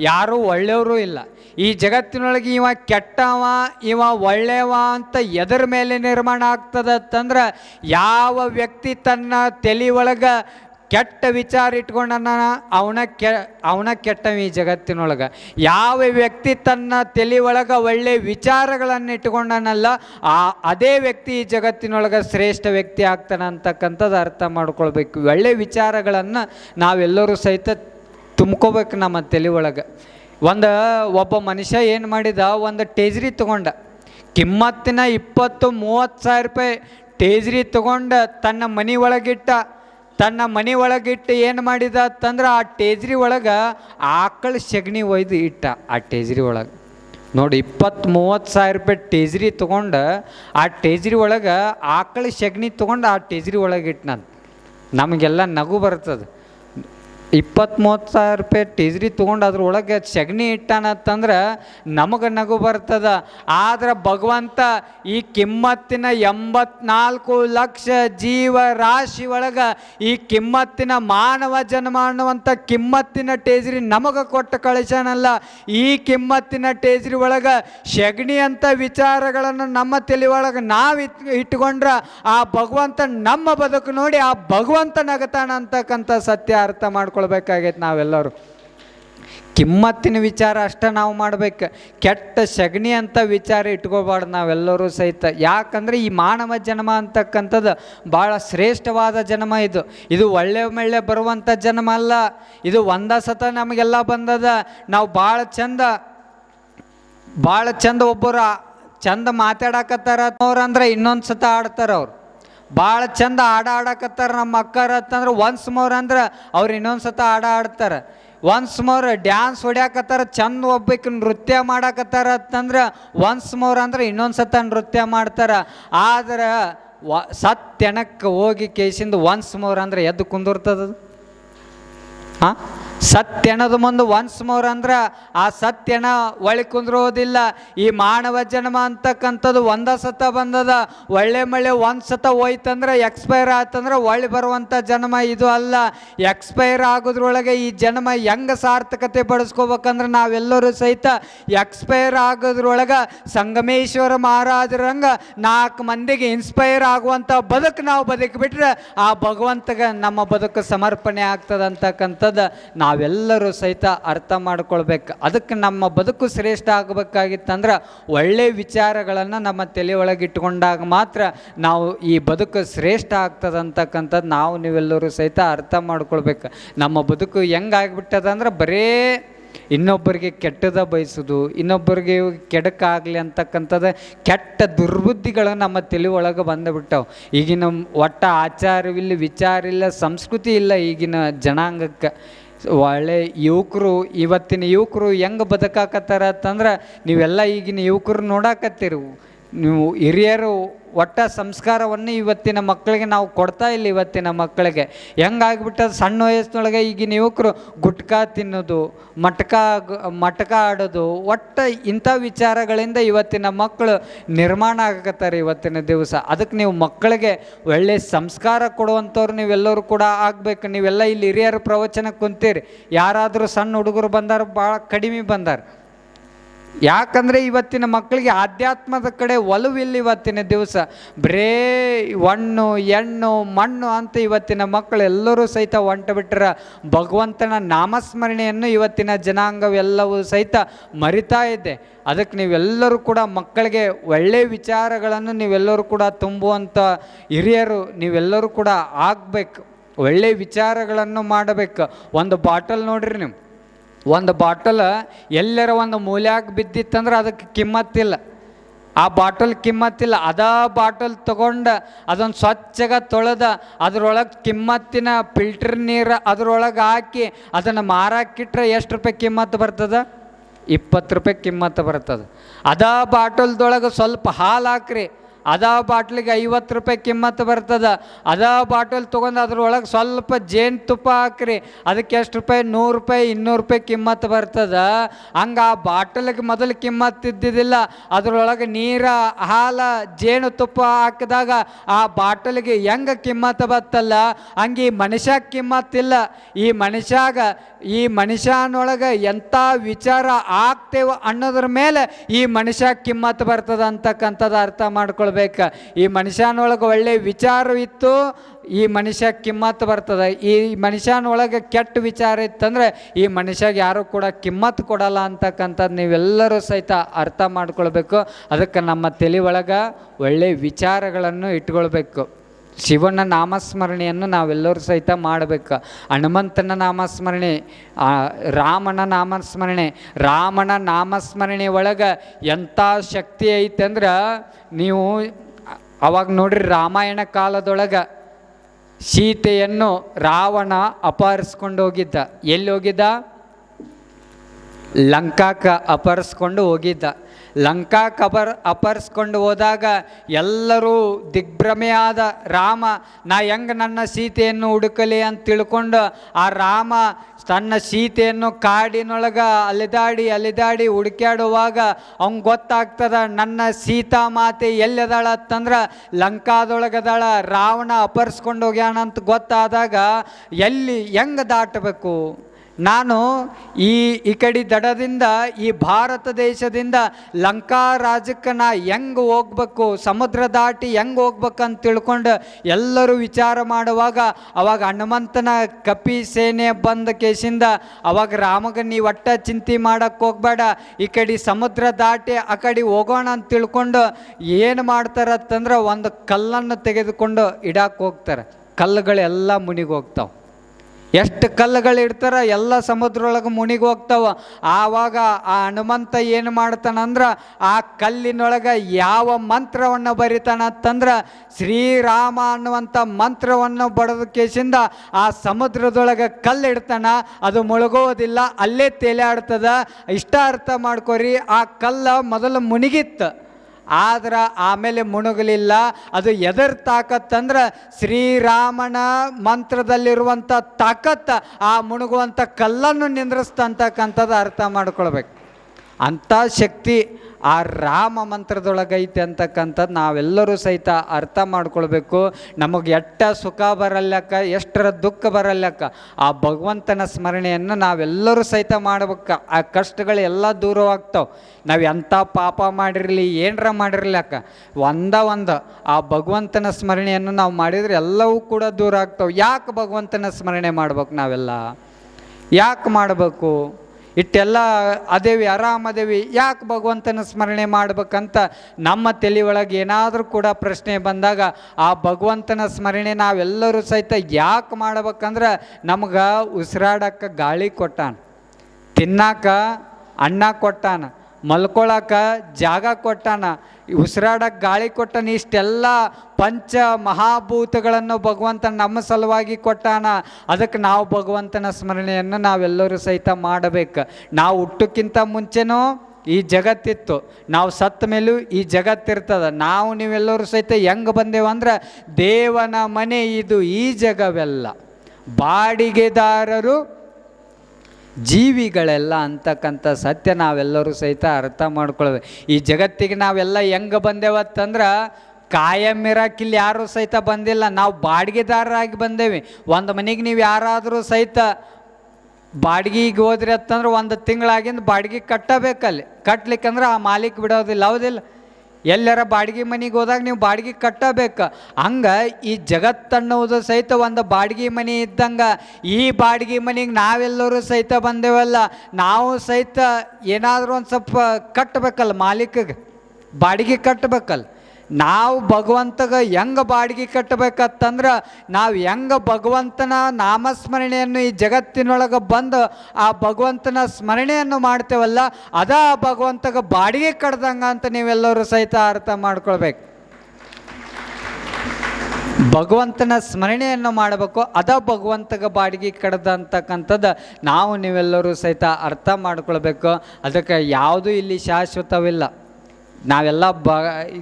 ಯಾರು ಒಳ್ಳೆಯವರು ಇಲ್ಲ. ಈ ಜಗತ್ತಿನೊಳಗೆ ಇವ ಕೆಟ್ಟವ, ಇವ ಒಳ್ಳೆಯವ ಅಂತ ಎದರ ಮೇಲೆ ನಿರ್ಮಾಣ ಆಗ್ತದತ್ತಂದ್ರೆ ಯಾವ ವ್ಯಕ್ತಿ ತನ್ನ ತಲೆ ಒಳಗೆ ಕೆಟ್ಟ ವಿಚಾರ ಇಟ್ಕೊಂಡನ, ಅವನ ಕೆ, ಅವನ ಕೆಟ್ಟವ ಈ ಜಗತ್ತಿನೊಳಗೆ. ಯಾವ ವ್ಯಕ್ತಿ ತನ್ನ ತಲೆ ಒಳಗೆ ಒಳ್ಳೆ ವಿಚಾರಗಳನ್ನು ಇಟ್ಕೊಂಡನಲ್ಲ, ಆ, ಅದೇ ವ್ಯಕ್ತಿ ಈ ಜಗತ್ತಿನೊಳಗೆ ಶ್ರೇಷ್ಠ ವ್ಯಕ್ತಿ ಆಗ್ತಾನೆ ಅಂತಕ್ಕಂಥದ್ದು ಅರ್ಥ ಮಾಡ್ಕೊಳ್ಬೇಕು. ಒಳ್ಳೆ ವಿಚಾರಗಳನ್ನು ನಾವೆಲ್ಲರೂ ಸಹಿತ ತುಂಬ್ಕೋಬೇಕು ನಮ್ಮ ತಲೆ ಒಳಗೆ. ಒಂದು ಒಬ್ಬ ಮನುಷ್ಯ ಏನು ಮಾಡಿದ? ಒಂದು ಟೇಜ್ರಿ ತಗೊಂಡ. ಕಿಮ್ಮತ್ತಿನ ಇಪ್ಪತ್ತು ಮೂವತ್ತು ಸಾವಿರ ರೂಪಾಯಿ ಟೇಜ್ರಿ ತಗೊಂಡು ತನ್ನ ಮನೆ ಒಳಗಿಟ್ಟ. ತನ್ನ ಮನೆ ಒಳಗಿಟ್ಟು ಏನು ಮಾಡಿದ ಅಂತಂದ್ರೆ ಆ ಟೇಜ್ರಿ ಒಳಗೆ ಆಕಳ ಸಗಣಿ ಒಯ್ದು ಇಟ್ಟ ಆ ಟೇಜ್ರಿ ಒಳಗೆ. ನೋಡಿ ಇಪ್ಪತ್ತು ಮೂವತ್ತು ಸಾವಿರ ರೂಪಾಯಿ ಟೇಜ್ರಿ ತೊಗೊಂಡು, ಆ ಟೇಜ್ರಿ ಒಳಗೆ ಆಕಳ ಸಗಣಿ ತೊಗೊಂಡು ಆ ಟೇಜ್ರಿ ಒಳಗೆ ಇಟ್ಟು ನಾನು ನಮಗೆಲ್ಲ ನಗು ಬರ್ತದೆ. ಇಪ್ಪತ್ತು ಮೂವತ್ತು ಸಾವಿರ ರೂಪಾಯಿ ಟೇಜ್ರಿ ತೊಗೊಂಡು ಅದ್ರೊಳಗೆ ಸಗಣಿ ಇಟ್ಟಾನತ್ತಂದ್ರೆ ನಮಗೆ ನಗು ಬರ್ತದ. ಆದ್ರೆ ಭಗವಂತ ಈ ಕಿಮ್ಮತ್ತಿನ ಎಂಬತ್ನಾಲ್ಕು ಲಕ್ಷ ಜೀವ ರಾಶಿ ಒಳಗೆ ಈ ಕಿಮ್ಮತ್ತಿನ ಮಾನವ ಜನ್ಮ ಅನ್ನುವಂಥ ಕಿಮ್ಮತ್ತಿನ ಟೇಜ್ರಿ ನಮಗೆ ಕೊಟ್ಟು ಕಳಿಸ್ಯಾನಲ್ಲ. ಈ ಕಿಮ್ಮತ್ತಿನ ಟೇಜ್ರಿ ಒಳಗೆ ಸಗಣಿ ಅಂತ ವಿಚಾರಗಳನ್ನು ನಮ್ಮ ತಲೆ ಒಳಗೆ ನಾವು ಇಟ್, ಇಟ್ಕೊಂಡ್ರೆ ಆ ಭಗವಂತ ನಮ್ಮ ಬದುಕು ನೋಡಿ ಆ ಭಗವಂತ ನಗತಾನ ಅಂತಕ್ಕಂಥ ಸತ್ಯ ಅರ್ಥ ಮಾಡ್ಕೊಳ್ಬೇಕಾಗೈತೆ ನಾವೆಲ್ಲರೂ. ಕಿಮ್ಮತ್ತಿನ ವಿಚಾರ ಅಷ್ಟೇ ನಾವು ಮಾಡ್ಬೇಕು. ಕೆಟ್ಟ ಸಗಣಿ ಅಂತ ವಿಚಾರ ಇಟ್ಕೋಬಾರ್ದು ನಾವೆಲ್ಲರೂ ಸಹಿತ. ಯಾಕಂದರೆ ಈ ಮಾನವ ಜನ್ಮ ಅಂತಕ್ಕಂಥದ್ದು ಭಾಳ ಶ್ರೇಷ್ಠವಾದ ಜನ್ಮ ಇದು. ಇದು ಒಳ್ಳೆ ಮೇಳೆ ಬರುವಂಥ ಜನ್ಮ ಅಲ್ಲ. ಇದು ಒಂದ ಸತ ನಮಗೆಲ್ಲ ಬಂದದ. ನಾವು ಭಾಳ ಚಂದ ಭಾಳ ಚಂದ ಒಬ್ಬರು, ಚಂದ ಮಾತಾಡಕತ್ತಾರ ಅಂದ್ರೆ ಇನ್ನೊಂದು ಸತ ಆಡ್ತಾರ ಅವ್ರು ಭಾಳ ಚಂದ ಆಡ ಆಡಕತ್ತಾರ ನಮ್ಮ ಅಕ್ಕರ ಅಂತಂದ್ರೆ ಒನ್ಸ್ ಮೋರ್ ಅಂದ್ರೆ ಅವ್ರು ಇನ್ನೊಂದು ಸತ ಆಡ ಆಡ್ತಾರೆ. ಒನ್ಸ್ ಮೋರ್ ಡ್ಯಾನ್ಸ್ ಹೊಡ್ಯಾಕತ್ತಾರ, ಚಂದ ಒಬ್ಬಕ್ಕೆ ನೃತ್ಯ ಮಾಡಾಕತ್ತಾರ ಅಂತಂದ್ರೆ ಒನ್ಸ್ ಮೋರ್ ಅಂದ್ರೆ ಇನ್ನೊಂದು ಸತ ನೃತ್ಯ ಮಾಡ್ತಾರೆ. ಆದ್ರೆ ವ ಸತ್ಯನಕ್ಕೆ ಹೋಗಿ ಕೇಸಿಂದ ಒನ್ಸ್ ಮೋರ್ ಅಂದ್ರೆ ಎದ್ದು ಕುಂದಿರ್ತದ ಹಾಂ ಸತ್ಯಣದ ಮುಂದೆ ಒನ್ಸ್ ಮೋರ್ ಅಂದ್ರೆ ಆ ಸತ್ಯಣ ಒಳಿ ಕುಂದ್ರೋದಿಲ್ಲ. ಈ ಮಾನವ ಜನ್ಮ ಅಂತಕ್ಕಂಥದ್ದು ಒಂದ ಸತ ಬಂದದ. ಒಳ್ಳೆ ಮಳೆ ಒಂದು ಸತ ಹೋಯ್ತಂದ್ರೆ ಎಕ್ಸ್ಪೈರ್ ಆತಂದ್ರೆ ಒಳ್ಳೆ ಬರುವಂಥ ಜನ್ಮ ಇದು ಅಲ್ಲ. ಎಕ್ಸ್ಪೈರ್ ಆಗೋದ್ರೊಳಗೆ ಈ ಜನ್ಮ ಹೆಂಗೆ ಸಾರ್ಥಕತೆ ಪಡಿಸ್ಕೋಬೇಕಂದ್ರೆ ನಾವೆಲ್ಲರೂ ಸಹಿತ ಎಕ್ಸ್ಪೈರ್ ಆಗೋದ್ರೊಳಗೆ ಸಂಗಮೇಶ್ವರ ಮಹಾರಾಜರಂಗ ನಾಲ್ಕು ಮಂದಿಗೆ ಇನ್ಸ್ಪೈರ್ ಆಗುವಂಥ ಬದುಕು ನಾವು ಬದುಕಿಬಿಟ್ರೆ ಆ ಭಗವಂತಗೆ ನಮ್ಮ ಬದುಕು ಸಮರ್ಪಣೆ ಆಗ್ತದೆ ಅಂತಕ್ಕಂಥದ್ದು ನಾವೆಲ್ಲರೂ ಸಹಿತ ಅರ್ಥ ಮಾಡ್ಕೊಳ್ಬೇಕು. ಅದಕ್ಕೆ ನಮ್ಮ ಬದುಕು ಶ್ರೇಷ್ಠ ಆಗಬೇಕಾಗಿತ್ತಂದ್ರೆ ಒಳ್ಳೆಯ ವಿಚಾರಗಳನ್ನು ನಮ್ಮ ತಲೆ ಇಟ್ಕೊಂಡಾಗ ಮಾತ್ರ ನಾವು ಈ ಬದುಕು ಶ್ರೇಷ್ಠ ಆಗ್ತದೆ ಅಂತಕ್ಕಂಥದ್ದು ನಾವು ನೀವೆಲ್ಲರೂ ಸಹಿತ ಅರ್ಥ ಮಾಡ್ಕೊಳ್ಬೇಕು. ನಮ್ಮ ಬದುಕು ಹೆಂಗಾಗ್ಬಿಟ್ಟದಂದ್ರೆ ಬರೇ ಇನ್ನೊಬ್ಬರಿಗೆ ಕೆಟ್ಟದ ಬಯಸೋದು, ಇನ್ನೊಬ್ಬರಿಗೆ ಕೆಡಕಾಗಲಿ ಅಂತಕ್ಕಂಥದ್ದು ಕೆಟ್ಟ ದುರ್ಬುದ್ಧಿಗಳು ನಮ್ಮ ತಲೆ ಒಳಗೆ ಬಂದುಬಿಟ್ಟವು. ಈಗಿನ ಒಟ್ಟ ಆಚಾರವಿಲ್ಲ ವಿಚಾರ ಇಲ್ಲ ಸಂಸ್ಕೃತಿ ಇಲ್ಲ ಈಗಿನ ಜನಾಂಗಕ್ಕೆ. ಒಳ್ಳೆ ಯುವಕರು ಇವತ್ತಿನ ಯುವಕರು ಹೆಂಗೆ ಬದುಕಾಕತ್ತಾರ ಅಂತಂದ್ರೆ ನೀವೆಲ್ಲ ಈಗಿನ ಯುವಕರು ನೋಡಾಕತ್ತೀರಿ. ನೀವು ಹಿರಿಯರು ಒಟ್ಟ ಸಂಸ್ಕಾರವನ್ನು ಇವತ್ತಿನ ಮಕ್ಕಳಿಗೆ ನಾವು ಕೊಡ್ತಾ ಇಲ್ಲ ಇವತ್ತಿನ ಮಕ್ಕಳಿಗೆ. ಹೆಂಗಾಗ್ಬಿಟ್ಟದ ಸಣ್ಣ ವಯಸ್ಸಿನೊಳಗೆ ಈಗಿನ ಯುವಕರು ಗುಟ್ಕಾ ತಿನ್ನೋದು, ಮಟ್ಕ ಮಟ್ಕ ಆಡೋದು, ಒಟ್ಟ ಇಂಥ ವಿಚಾರಗಳಿಂದ ಇವತ್ತಿನ ಮಕ್ಕಳು ನಿರ್ಮಾಣ ಆಗಕತ್ತಾರೆ ಇವತ್ತಿನ ದಿವಸ. ಅದಕ್ಕೆ ನೀವು ಮಕ್ಕಳಿಗೆ ಒಳ್ಳೆಯ ಸಂಸ್ಕಾರ ಕೊಡುವಂಥವ್ರು ನೀವೆಲ್ಲರೂ ಕೂಡ ಆಗಬೇಕು. ನೀವೆಲ್ಲ ಇಲ್ಲಿ ಹಿರಿಯರ ಪ್ರವಚನಕ್ಕೆ ಕುಂತೀರಿ. ಯಾರಾದರೂ ಸಣ್ಣ ಹುಡುಗರು ಬಂದಾರ, ಭಾಳ ಕಡಿಮೆ ಬಂದಾರ. ಯಾಕಂದರೆ ಇವತ್ತಿನ ಮಕ್ಕಳಿಗೆ ಆಧ್ಯಾತ್ಮದ ಕಡೆ ಒಲವಿಲ್ಲ ಇವತ್ತಿನ ದಿವಸ. ಬರೇ, ಹಣ್ಣು ಹೆಣ್ಣು ಮಣ್ಣು ಅಂತ ಇವತ್ತಿನ ಮಕ್ಕಳು ಎಲ್ಲರೂ ಸಹಿತ ಹೊಂಟು ಭಗವಂತನ ನಾಮಸ್ಮರಣೆಯನ್ನು ಇವತ್ತಿನ ಜನಾಂಗವೆಲ್ಲವೂ ಸಹಿತ ಮರಿತಾ ಇದೆ. ಅದಕ್ಕೆ ನೀವೆಲ್ಲರೂ ಕೂಡ ಮಕ್ಕಳಿಗೆ ಒಳ್ಳೆಯ ವಿಚಾರಗಳನ್ನು ನೀವೆಲ್ಲರೂ ಕೂಡ ತುಂಬುವಂಥ ಹಿರಿಯರು ನೀವೆಲ್ಲರೂ ಕೂಡ ಆಗಬೇಕು. ಒಳ್ಳೆಯ ವಿಚಾರಗಳನ್ನು ಮಾಡಬೇಕು. ಒಂದು ಬಾಟಲ್ ನೋಡ್ರಿ ನೀವು. ಒಂದು ಬಾಟಲ್ ಎಲ್ಲರ ಒಂದು ಮೂಲ್ಯಾಗ ಬಿದ್ದಿತ್ತಂದ್ರೆ ಅದಕ್ಕೆ ಕಿಮ್ಮತ್ತಿಲ್ಲ. ಆ ಬಾಟಲ್ ಕಿಮ್ಮತ್ತಿಲ್ಲ. ಅದ ಬಾಟಲ್ ತಗೊಂಡು ಅದನ್ನು ಸ್ವಚ್ಛಗ ತೊಳೆದ, ಅದರೊಳಗೆ ಕಿಮ್ಮತ್ತಿನ ಫಿಲ್ಟರ್ ನೀರು ಅದರೊಳಗೆ ಹಾಕಿ ಅದನ್ನು ಮಾರಾಕಿಟ್ರೆ ಎಷ್ಟು ರೂಪಾಯಿ ಕಿಮ್ಮತ್ತು ಬರ್ತದೆ? ಇಪ್ಪತ್ತು ರೂಪಾಯಿ ಕಿಮ್ಮತ್ತು ಬರ್ತದೆ. ಅದ ಬಾಟಲ್ದೊಳಗೆ ಸ್ವಲ್ಪ ಹಾಲು ಹಾಕ್ರಿ. ಅದ ಬಾಟ್ಲಿಗೆ ಐವತ್ತು ರೂಪಾಯಿ ಕಿಮ್ಮತ್ತು ಬರ್ತದ. ಅದ ಬಾಟಲ್ ತೊಗೊಂಡು ಅದ್ರೊಳಗೆ ಸ್ವಲ್ಪ ಜೇನು ತುಪ್ಪ ಹಾಕ್ರಿ. ಅದಕ್ಕೆ ಎಷ್ಟು ರೂಪಾಯಿ? ನೂರು ರೂಪಾಯಿ, ಇನ್ನೂರು ರೂಪಾಯಿ ಕಿಮ್ಮತ್ತು ಬರ್ತದ. ಹಂಗೆ ಆ ಬಾಟಲಿಗೆ ಮೊದಲು ಕಿಮ್ಮತ್ತು ಇದ್ದಿದ್ದಿಲ್ಲ. ಅದ್ರೊಳಗೆ ನೀರ, ಹಾಲ, ಜೇನು ತುಪ್ಪ ಹಾಕಿದಾಗ ಆ ಬಾಟಲಿಗೆ ಹೆಂಗೆ ಕಿಮ್ಮತ್ತು ಬತ್ತಲ್ಲ? ಹಂಗೆ ಈ ಮನುಷ್ಯ ಕಿಮ್ಮತ್ತಿಲ್ಲ ಈ ಮನುಷ್ಯಾಗ, ಈ ಮನುಷ್ಯನೊಳಗೆ ಎಂಥ ವಿಚಾರ ಆಗ್ತೇವೆ ಅನ್ನೋದ್ರ ಮೇಲೆ ಈ ಮನುಷ್ಯ ಕಿಮ್ಮತ್ತು ಬರ್ತದ ಅಂತಕ್ಕಂಥದ್ದು ಅರ್ಥ ಮಾಡ್ಕೊಳ್ಬೇಕು. ಈ ಮನುಷ್ಯನೊಳಗೆ ಒಳ್ಳೆಯ ವಿಚಾರವಿತ್ತು ಈ ಮನುಷ್ಯ ಕಿಮ್ಮತ್ತು ಬರ್ತದೆ. ಈ ಮನುಷ್ಯನೊಳಗೆ ಕೆಟ್ಟ ವಿಚಾರ ಇತ್ತಂದರೆ ಈ ಮನುಷ್ಯಗೆ ಯಾರೂ ಕೂಡ ಕಿಮ್ಮತ್ತು ಕೊಡಲ್ಲ ಅಂತಕ್ಕಂಥದ್ದು ನೀವೆಲ್ಲರೂ ಸಹಿತ ಅರ್ಥ ಮಾಡ್ಕೊಳ್ಬೇಕು. ಅದಕ್ಕೆ ನಮ್ಮ ತಲೆ ಒಳಗೆ ಒಳ್ಳೆಯ ವಿಚಾರಗಳನ್ನು ಇಟ್ಕೊಳ್ಬೇಕು. ಶಿವನ ನಾಮಸ್ಮರಣೆಯನ್ನು ನಾವೆಲ್ಲರೂ ಸಹಿತ ಮಾಡಬೇಕು. ಹನುಮಂತನ ನಾಮಸ್ಮರಣೆ ರಾಮನ ನಾಮಸ್ಮರಣೆ ರಾಮನ ನಾಮಸ್ಮರಣೆ ಒಳಗೆ ಎಂಥ ಶಕ್ತಿ ಐತೆ ಅಂದ್ರೆ ನೀವು, ಅವಾಗ ನೋಡ್ರಿ ರಾಮಾಯಣ ಕಾಲದೊಳಗೆ ಸೀತೆಯನ್ನು ರಾವಣ ಅಪಹರಿಸ್ಕೊಂಡು ಹೋಗಿದ್ದ. ಎಲ್ಲಿ ಹೋಗಿದ್ದ? ಲಂಕಾಕ ಅಪಹರಿಸ್ಕೊಂಡು ಹೋಗಿದ್ದ. ಲಂಕಾಕ ಕಬರ್ ಅಪಹರಿಸ್ಕೊಂಡು ಹೋದಾಗ ಎಲ್ಲರೂ ದಿಗ್ಭ್ರಮೆಯಾದ ರಾಮ, ನಾ ಹೆಂಗೆ ನನ್ನ ಸೀತೆಯನ್ನು ಹುಡುಕಲಿ? ಅಂತ ತಿಳ್ಕೊಂಡು ಆ ರಾಮ ತನ್ನ ಸೀತೆಯನ್ನು ಕಾಡಿನೊಳಗೆ ಅಲೆದಾಡಿ ಅಲೆದಾಡಿ ಹುಡುಕ್ಯಾಡುವಾಗ ಅವ್ನ್ ಗೊತ್ತಾಗ್ತದ ನನ್ನ ಸೀತಾ ಮಾತೆ ಎಲ್ಲಿದಾಳ? ಅಂತಂದ್ರೆ, ಲಂಕಾದೊಳಗದಾಳ, ರಾವಣ ಅಪರಿಸ್ಕೊಂಡು ಹೋಗ್ಯಾನ ಅಂತ ಗೊತ್ತಾದಾಗ, ಎಲ್ಲಿ, ಹೆಂಗೆ ದಾಟಬೇಕು? ನಾನು ಈ ಈ ಕಡೆ ದಡದಿಂದ, ಈ ಭಾರತ ದೇಶದಿಂದ ಲಂಕಾ ರಾಜ್ಯಕ್ಕೆ ನಾ ಹೆಂಗೆ ಹೋಗ್ಬೇಕು, ಸಮುದ್ರ ದಾಟಿ ಹೆಂಗೆ ಹೋಗ್ಬೇಕಂತ ತಿಳ್ಕೊಂಡು ಎಲ್ಲರೂ ವಿಚಾರ ಮಾಡುವಾಗ ಅವಾಗ ಹನುಮಂತನ ಕಪಿ ಸೇನೆ ಬಂದ ಕೇಸಿಂದ ಅವಾಗ ರಾಮಗ ನೀ ಒಟ್ಟ ಚಿಂತೆ ಮಾಡೋಕ್ಕೆ ಹೋಗ್ಬೇಡ, ಈ ಕಡೆ ಸಮುದ್ರ ದಾಟಿ ಆ ಕಡೆ ಹೋಗೋಣ ಅಂತ ತಿಳ್ಕೊಂಡು ಏನು ಮಾಡ್ತಾರತ್ತಂದ್ರೆ ಒಂದು ಕಲ್ಲನ್ನು ತೆಗೆದುಕೊಂಡು ಇಡಕ್ಕೆ ಹೋಗ್ತಾರೆ. ಕಲ್ಲುಗಳೆಲ್ಲ ಮುನಿಗೆ ಹೋಗ್ತಾವೆ. ಎಷ್ಟು ಕಲ್ಲುಗಳು ಇಡ್ತಾರ? ಎಲ್ಲ ಸಮುದ್ರ ಒಳಗೆ ಮುಣಿಗೆ ಹೋಗ್ತಾವ ಆವಾಗ ಆ ಹನುಮಂತ ಏನು ಮಾಡ್ತಾನಂದ್ರೆ, ಆ ಕಲ್ಲಿನೊಳಗೆ ಯಾವ ಮಂತ್ರವನ್ನು ಬರಿತಾನಂತಂದ್ರೆ, ಶ್ರೀರಾಮ ಅನ್ನುವಂಥ ಮಂತ್ರವನ್ನು ಬಡದ ಕೇಸಿಂದ ಆ ಸಮುದ್ರದೊಳಗೆ ಕಲ್ಲು ಇಡ್ತಾನ. ಅದು ಮುಳುಗೋದಿಲ್ಲ, ಅಲ್ಲೇ ತೇಲಾಡ್ತದ. ಇಷ್ಟ ಅರ್ಥ ಮಾಡ್ಕೊರಿ, ಆ ಕಲ್ಲು ಮೊದಲು ಮುನಿಗಿತ್ತು. ಆದ್ರೆ ಆಮೇಲೆ ಮುಣುಗಲಿಲ್ಲ. ಅದು ಎದರ್ ತಾಕತ್ತಂದ್ರೆ ಶ್ರೀರಾಮನ ಮಂತ್ರದಲ್ಲಿರುವಂಥ ತಾಕತ್ತ ಆ ಮುಣುಗುವಂಥ ಕಲ್ಲನ್ನು ನಿಂದ್ರಿಸ್ತಂತಕ್ಕಂಥದ್ದು ಅರ್ಥ ಮಾಡ್ಕೊಳ್ಬೇಕು. ಅಂಥ ಶಕ್ತಿ ಆ ರಾಮ ಮಂತ್ರದೊಳಗೈತೆ ಅಂತಕ್ಕಂಥದ್ದು ನಾವೆಲ್ಲರೂ ಸಹಿತ ಅರ್ಥ ಮಾಡ್ಕೊಳ್ಬೇಕು. ನಮಗೆ ಎಷ್ಟ ಸುಖ ಬರಲ್ಲಕ್ಕ, ಎಷ್ಟರ ದುಃಖ ಬರಲ್ಲಕ್ಕ, ಆ ಭಗವಂತನ ಸ್ಮರಣೆಯನ್ನು ನಾವೆಲ್ಲರೂ ಸಹಿತ ಮಾಡ್ಬೇಕು. ಆ ಕಷ್ಟಗಳು ಎಲ್ಲ ದೂರವಾಗ್ತಾವೆ ನಾವು ಎಂಥ ಪಾಪ ಮಾಡಿರಲಿ, ಏನರ ಮಾಡಿರಲಿ ಒಂದ ಒಂದ ಒಂದು ಆ ಭಗವಂತನ ಸ್ಮರಣೆಯನ್ನು ನಾವು ಮಾಡಿದರೆ ಎಲ್ಲವೂ ಕೂಡ ದೂರ ಆಗ್ತಾವೆ. ಯಾಕೆ ಭಗವಂತನ ಸ್ಮರಣೆ ಮಾಡ್ಬೇಕು ನಾವೆಲ್ಲ? ಯಾಕೆ ಮಾಡಬೇಕು? ಇಟ್ಟೆಲ್ಲ ಅದೇವಿ ಆರಾಮದೇವಿ ಯಾಕೆ ಭಗವಂತನ ಸ್ಮರಣೆ ಮಾಡ್ಬೇಕಂತ ನಮ್ಮ ತಲೆ ಒಳಗೆ ಏನಾದರೂ ಕೂಡ ಪ್ರಶ್ನೆ ಬಂದಾಗ ಆ ಭಗವಂತನ ಸ್ಮರಣೆ ನಾವೆಲ್ಲರೂ ಸಹಿತ ಯಾಕೆ ಮಾಡ್ಬೇಕಂದ್ರೆ ನಮ್ಗೆ ಉಸಿರಾಡಕ್ಕೆ ಗಾಳಿ ಕೊಟ್ಟಾನ, ತಿನ್ನಾಕ ಅನ್ನ ಕೊಟ್ಟಾನ, ಮಲ್ಕೊಳಕ ಜಾಗ ಕೊಟ್ಟಾನ ಉಸಿರಾಡಕ್ಕೆ ಗಾಳಿ ಕೊಟ್ಟನ ಇಷ್ಟೆಲ್ಲ ಪಂಚ ಮಹಾಭೂತಗಳನ್ನು ಭಗವಂತ ನಮ್ಮ ಸಲುವಾಗಿ ಕೊಟ್ಟಾನ, ಅದಕ್ಕೆ ನಾವು ಭಗವಂತನ ಸ್ಮರಣೆಯನ್ನು ನಾವೆಲ್ಲರೂ ಸಹಿತ ಮಾಡಬೇಕು. ನಾವು ಹುಟ್ಟಕ್ಕಿಂತ ಮುಂಚೆನೂ ಈ ಜಗತ್ತಿತ್ತು. ನಾವು ಸತ್ತ ಮೇಲೂ ಈ ಜಗತ್ತಿರ್ತದೆ. ನಾವು ನೀವೆಲ್ಲರೂ ಸಹಿತ ಹೆಂಗೆ ಬಂದೇವಂದ್ರೆ ದೇವನ ಮನೆ ಇದು ಈ ಜಗವೆಲ್ಲ. ಬಾಡಿಗೆದಾರರು ಜೀವಿಗಳೆಲ್ಲ ಅಂತಕ್ಕಂಥ ಸತ್ಯ ನಾವೆಲ್ಲರೂ ಸಹಿತ ಅರ್ಥ ಮಾಡ್ಕೊಳ್ಬೇಕು ಈ ಜಗತ್ತಿಗೆ ನಾವೆಲ್ಲ ಹೆಂಗೆ ಬಂದೇವತ್ತಂದ್ರೆ ಕಾಯಂ ಯಾರೂ ಸಹಿತ ಬಂದಿಲ್ಲ. ನಾವು ಬಾಡಿಗೆದಾರರಾಗಿ ಬಂದೇವಿ. ಒಂದು ಮನೆಗೆ ನೀವು ಯಾರಾದರೂ ಸಹಿತ ಬಾಡಿಗೆಗೆ ಹೋದ್ರಿ ಅಂತಂದ್ರೆ ಒಂದು ತಿಂಗಳಾಗಿಂದ ಬಾಡಿಗೆ ಕಟ್ಟಬೇಕಲ್ಲಿ. ಕಟ್ಲಿಕ್ಕಂದ್ರೆ ಆ ಮಾಲೀಕ ಬಿಡೋದಿಲ್ಲ, ಹೌದಿಲ್ಲ? ಎಲ್ಲರ ಬಾಡಿಗೆ ಮನೆಗೆ ಹೋದಾಗ ನೀವು ಬಾಡಿಗೆ ಕಟ್ಟಬೇಕು. ಹಂಗೆ ಈ ಜಗತ್ತನ್ನುವುದು ಸಹಿತ ಒಂದು ಬಾಡಿಗೆ ಮನೆ ಇದ್ದಂಗೆ, ಈ ಬಾಡಿಗೆ ಮನೆಗೆ ನಾವೆಲ್ಲರೂ ಸಹಿತ ಬಂದೇವಲ್ಲ, ನಾವು ಸಹಿತ ಏನಾದರೂ ಒಂದು ಸ್ವಲ್ಪ ಕಟ್ಟಬೇಕಲ್ಲ ಮಾಲೀಕಗೆ. ಬಾಡಿಗೆ ಕಟ್ಟಬೇಕಲ್ಲ ನಾವು ಭಗವಂತಗೆ ಹೆಂಗೆ ಬಾಡಿಗೆ ಕಟ್ಟಬೇಕತ್ತಂದ್ರೆ ನಾವು ಹೆಂಗೆ ಭಗವಂತನ ನಾಮಸ್ಮರಣೆಯನ್ನು ಈ ಜಗತ್ತಿನೊಳಗೆ ಬಂದು ಆ ಭಗವಂತನ ಸ್ಮರಣೆಯನ್ನು ಮಾಡ್ತೇವಲ್ಲ, ಅದ ಆ ಭಗವಂತಗೆ ಬಾಡಿಗೆ ಕಟ್ದಂಗೆ ಅಂತ ನೀವೆಲ್ಲರೂ ಸಹಿತ ಅರ್ಥ ಮಾಡ್ಕೊಳ್ಬೇಕು. ಭಗವಂತನ ಸ್ಮರಣೆಯನ್ನು ಮಾಡಬೇಕು, ಅದ ಭಗವಂತಗ ಬಾಡಿಗೆ ಕಡ್ದಂತಕ್ಕಂಥದ್ದು ನಾವು ನೀವೆಲ್ಲರೂ ಸಹಿತ ಅರ್ಥ ಮಾಡ್ಕೊಳ್ಬೇಕು. ಅದಕ್ಕೆ ಯಾವುದೂ ಇಲ್ಲಿ ಶಾಶ್ವತವಿಲ್ಲ. ನಾವೆಲ್ಲ ಬ,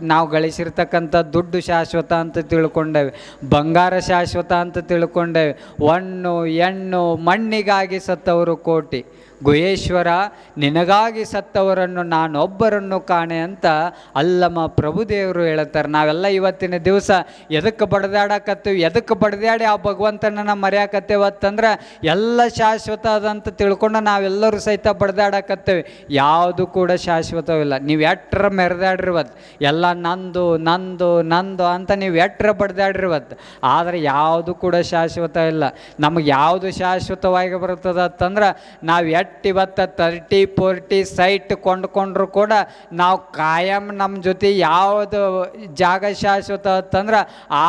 ನಾವು ಗಳಿಸಿರ್ತಕ್ಕಂಥ ದುಡ್ಡು ಶಾಶ್ವತ ಅಂತ ತಿಳ್ಕೊಂಡೇವೆ. ಬಂಗಾರ ಶಾಶ್ವತ ಅಂತ ತಿಳ್ಕೊಂಡೇವೆ. ಹಣ್ಣು, ಹೆಣ್ಣು, ಮಣ್ಣಿಗಾಗಿ ಸತ್ತವರು ಕೋಟಿ. ಗುಹೇಶ್ವರ, ನಿನಗಾಗಿ ಸತ್ತವರನ್ನು ನಾನೊಬ್ಬರನ್ನು ಕಾಣೆ ಅಂತ ಅಲ್ಲಮ್ಮ ಪ್ರಭುದೇವರು ಹೇಳ್ತಾರೆ. ನಾವೆಲ್ಲ ಇವತ್ತಿನ ದಿವಸ ಎದಕ್ಕೆ ಬಡ್ದಾಡಕತ್ತೀವಿ, ಎದಕ್ಕೆ ಬಡ್ದಾಡಿ ಆ ಭಗವಂತನನ್ನ ಮರೆಯಾಕತ್ತೇವತ್ತಂದ್ರೆ ಎಲ್ಲ ಶಾಶ್ವತ ಅದಂತ ತಿಳ್ಕೊಂಡು ನಾವೆಲ್ಲರೂ ಸಹಿತ ಬಡ್ದಾಡಕತ್ತೇವೆ. ಯಾವುದು ಕೂಡ ಶಾಶ್ವತವಿಲ್ಲ. ನೀವು ಎಟ್ರ ಮೆರೆದಾಡಿರ್ವತ್ತು ಎಲ್ಲ ನಂದು ನಂದು ನಂದು ಅಂತ ನೀವು ಎಟ್ರ ಇವತ್ತು ಆದರೆ ಯಾವುದು ಕೂಡ ಶಾಶ್ವತ ಇಲ್ಲ. ನಮಗೆ ಯಾವುದು ಶಾಶ್ವತವಾಗಿ ಬರ್ತದೆ ಅಂತಂದ್ರೆ ನಾವು ಎಟ್ ಇವತ್ತು ತರ್ಟಿ, ಫೋರ್ಟಿ ಸೈಟ್ ಕೊಂಡ್ಕೊಂಡ್ರು ಕೂಡ ನಾವು ಕಾಯಂ ನಮ್ಮ ಜೊತೆ ಯಾವುದು ಜಾಗ ಶಾಶ್ವತ ಅಂತಂದ್ರೆ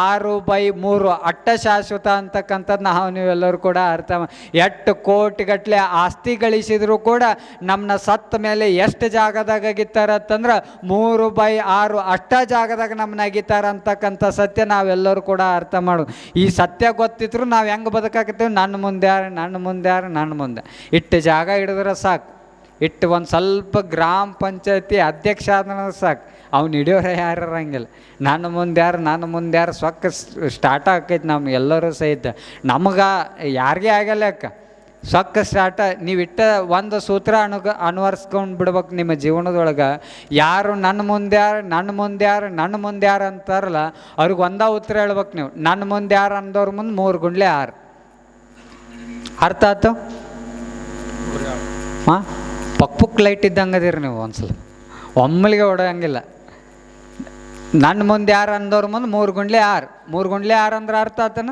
ಆರು ಬೈ ಮೂರು ಅಟ್ಟ ಶಾಶ್ವತ ಅಂತಕ್ಕಂಥದ್ದು ನಾವು ನೀವೆಲ್ಲರೂ ಕೂಡ ಅರ್ಥ ಎಟ್ಟು ಕೋಟಿಗಟ್ಟಲೆ ಆಸ್ತಿ ಗಳಿಸಿದ್ರು ಕೂಡ ನಮ್ಮನ್ನ ಸತ್ತ ಮೇಲೆ ಎಷ್ಟು ಜಾಗದಾಗ ಗಿತ್ತಾರ ಅಂತಂದ್ರೆ ಮೂರು ಬೈ ಆರು ಅಷ್ಟ ಜಾಗದಾಗ ನಮ್ಮನ್ನ ಅಗಿತಾರ ಅಂತಕ್ಕಂಥ ಸತ್ಯ ನಾವೆಲ್ಲರೂ ಕೂಡ ಅರ್ಥ ಮಾಡು. ಈ ಸತ್ಯ ಗೊತ್ತಿದ್ರು ನಾವು ಹೆಂಗೆ ಬದುಕಾಕತ್ತೀವಿ? ನನ್ನ ಮುಂದೆ ಯಾರು, ನನ್ನ ಮುಂದೆ ಯಾರು, ನನ್ನ ಮುಂದೆ. ಇಟ್ಟು ಜಾಗ ಹಿಡಿದ್ರೆ ಸಾಕು. ಇಟ್ಟು ಒಂದು ಸ್ವಲ್ಪ ಗ್ರಾಮ ಪಂಚಾಯತಿ ಅಧ್ಯಕ್ಷ ಆದ್ರೆ ಸಾಕು. ಅವ್ನು ಹಿಡಿಯೋರ ಯಾರು ಇರಂಗಿಲ್ಲ. ನನ್ನ ಮುಂದೆ ಯಾರು, ನನ್ನ ಮುಂದೆ ಯಾರು ಸೊಕ್ಕ ಸ್ಟಾರ್ಟ್ ಆಕೈತಿ ನಮ್ಗೆ ಎಲ್ಲರೂ ಸಹಿತ. ನಮಗೆ ಯಾರಿಗೇ ಆಗಲ್ಲ ಅಕ್ಕ. ಸೊಕ್ಕ ಸ್ಟಾರ್ಟ ನೀವಿಟ್ಟ ಒಂದು ಸೂತ್ರ ಅನುಗ, ಅನ್ವರ್ಸ್ಕೊಂಡು ಬಿಡ್ಬೇಕು ನಿಮ್ಮ ಜೀವನದೊಳಗೆ. ಯಾರು ನನ್ನ ಮುಂದೆ ಯಾರು, ನನ್ನ ಮುಂದೆ ಯಾರು, ನನ್ನ ಮುಂದೆ ಯಾರು ಅಂತಾರಲ್ಲ, ಅವ್ರಿಗೆ ಒಂದ ಉತ್ತರ ಹೇಳ್ಬೇಕು ನೀವು. ನನ್ನ ಮುಂದೆ ಯಾರು ಅಂದವ್ರ ಮುಂದೆ ಮೂರು ಗುಂಡ್ಲೆ ಆರು. ಅರ್ಥ ಆಯ್ತು? ಹಾಂ? ಪಕ್ ಪುಕ್ ಲೈಟ್ ಇದ್ದಂಗೆ ಅದೀರಿ ನೀವು ಒಂದ್ಸಲ. ಒಮ್ಮಲಿಗೆ ಹೊಡೆಯಂಗಿಲ್ಲ. ನನ್ನ ಮುಂದೆ ಯಾರು ಅಂದವ್ರ ಮುಂದೆ ಮೂರು ಗುಂಡ್ಲೆ ಆರು. ಮೂರು ಗುಂಡ್ಲೆ ಆರು ಅಂದ್ರೆ ಅರ್ಥ ಆತನ?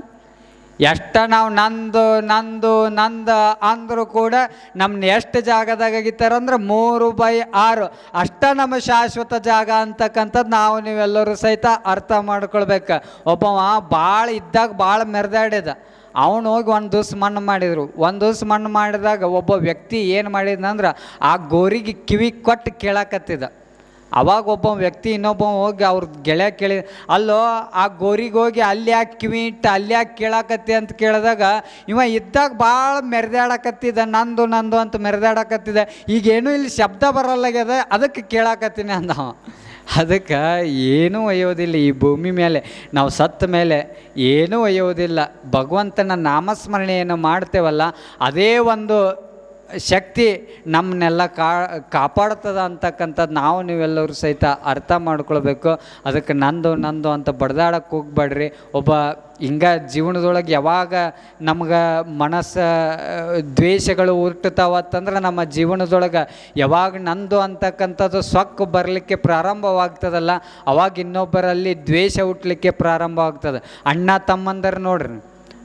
ಎಷ್ಟ ನಾವು ನಂದು ನಂದು, ನಂದ ಅಂದರೂ ಕೂಡ ನಮ್ಮನ್ನ ಎಷ್ಟು ಜಾಗದಾಗ ಅಂದ್ರೆ ಮೂರು ಬೈ ಆರು. ಅಷ್ಟ ನಮ್ಮ ಶಾಶ್ವತ ಜಾಗ ಅಂತಕ್ಕಂಥದ್ದು ನಾವು ನೀವೆಲ್ಲರೂ ಸಹಿತ ಅರ್ಥ ಮಾಡ್ಕೊಳ್ಬೇಕು. ಒಬ್ಬವ ಭಾಳ ಇದ್ದಾಗ ಭಾಳ ಮೆರೆದಾಡಿದ ಅವನು ಹೋಗಿ ಒಂದು ದಿವ್ಸ ಮಣ್ಣು ಮಾಡಿದರು. ಒಂದು ದಿವ್ಸ ಮಣ್ಣು ಮಾಡಿದಾಗ ಒಬ್ಬ ವ್ಯಕ್ತಿ ಏನು ಮಾಡಿದ್ನಂದ್ರೆ ಆ ಗೋರಿಗೆ ಕಿವಿ ಕೊಟ್ಟು ಕೇಳಕತ್ತಿದ. ಅವಾಗ ಒಬ್ಬ ವ್ಯಕ್ತಿ ಇನ್ನೊಬ್ಬ ಹೋಗಿ ಅವ್ರ ಗೆಳೆಯ ಕೇಳಿ, ಅಲ್ಲೋ, ಆ ಗೋರಿಗೆ ಹೋಗಿ ಅಲ್ಲಿ ಯಾಕೆ ಕಿವಿ ಇಟ್ಟು, ಅಲ್ಲಿ ಯಾಕೆ ಕೇಳಾಕತ್ತಿ? ಅಂತ ಕೇಳಿದಾಗ, ಇವ ಇದ್ದಾಗ ಭಾಳ ಮೆರೆದಾಡಕತ್ತಿದ, ನಂದು ನಂದು ಅಂತ ಮೆರೆದಾಡಕತ್ತಿದ. ಈಗೇನು ಇಲ್ಲಿ ಶಬ್ದ ಬರಲ್ಲಾಗ್ಯದ, ಅದಕ್ಕೆ ಕೇಳಾಕತ್ತೀನಿ ಅಂದ ಅದಕ್ಕೆ ಏನೂ ಒಯ್ಯೋದಿಲ್ಲ, ಈ ಭೂಮಿ ಮೇಲೆ. ನಾವು ಸತ್ತ ಮೇಲೆ ಏನೂ ಒಯ್ಯೋದಿಲ್ಲ. ಭಗವಂತನ ನಾಮಸ್ಮರಣೆಯನ್ನು ಮಾಡ್ತೇವಲ್ಲ, ಅದೇ ಒಂದು ಶಕ್ತಿ ನಮ್ಮನ್ನೆಲ್ಲ ಕಾ, ಕಾಪಾಡ್ತದ ಅಂತಕ್ಕಂಥದ್ದು ನಾವು ನೀವೆಲ್ಲರೂ ಸಹಿತ ಅರ್ಥ ಮಾಡ್ಕೊಳ್ಬೇಕು. ಅದಕ್ಕೆ ನಂದು ನಂದು ಅಂತ ಬಡ್ದಾಡಕ್ಕೆ ಹೋಗ್ಬೇಡ್ರಿ. ಒಬ್ಬ ಹಿಂಗೆ ಜೀವನದೊಳಗೆ ಯಾವಾಗ ನಮ್ಗೆ ಮನಸ್ಸು ದ್ವೇಷಗಳು ಹುಟ್ಟುತ್ತಾವತ್ತಂದ್ರೆ ನಮ್ಮ ಜೀವನದೊಳಗೆ ಯಾವಾಗ ನಂದು ಅಂತಕ್ಕಂಥದ್ದು ಸೊಕ್ಕು ಬರಲಿಕ್ಕೆ ಪ್ರಾರಂಭವಾಗ್ತದಲ್ಲ, ಅವಾಗ ಇನ್ನೊಬ್ಬರಲ್ಲಿ ದ್ವೇಷ ಹುಟ್ಟಲಿಕ್ಕೆ ಪ್ರಾರಂಭ ಆಗ್ತದೆ ಅಣ್ಣ, ತಮ್ಮಂದರು ನೋಡ್ರಿ.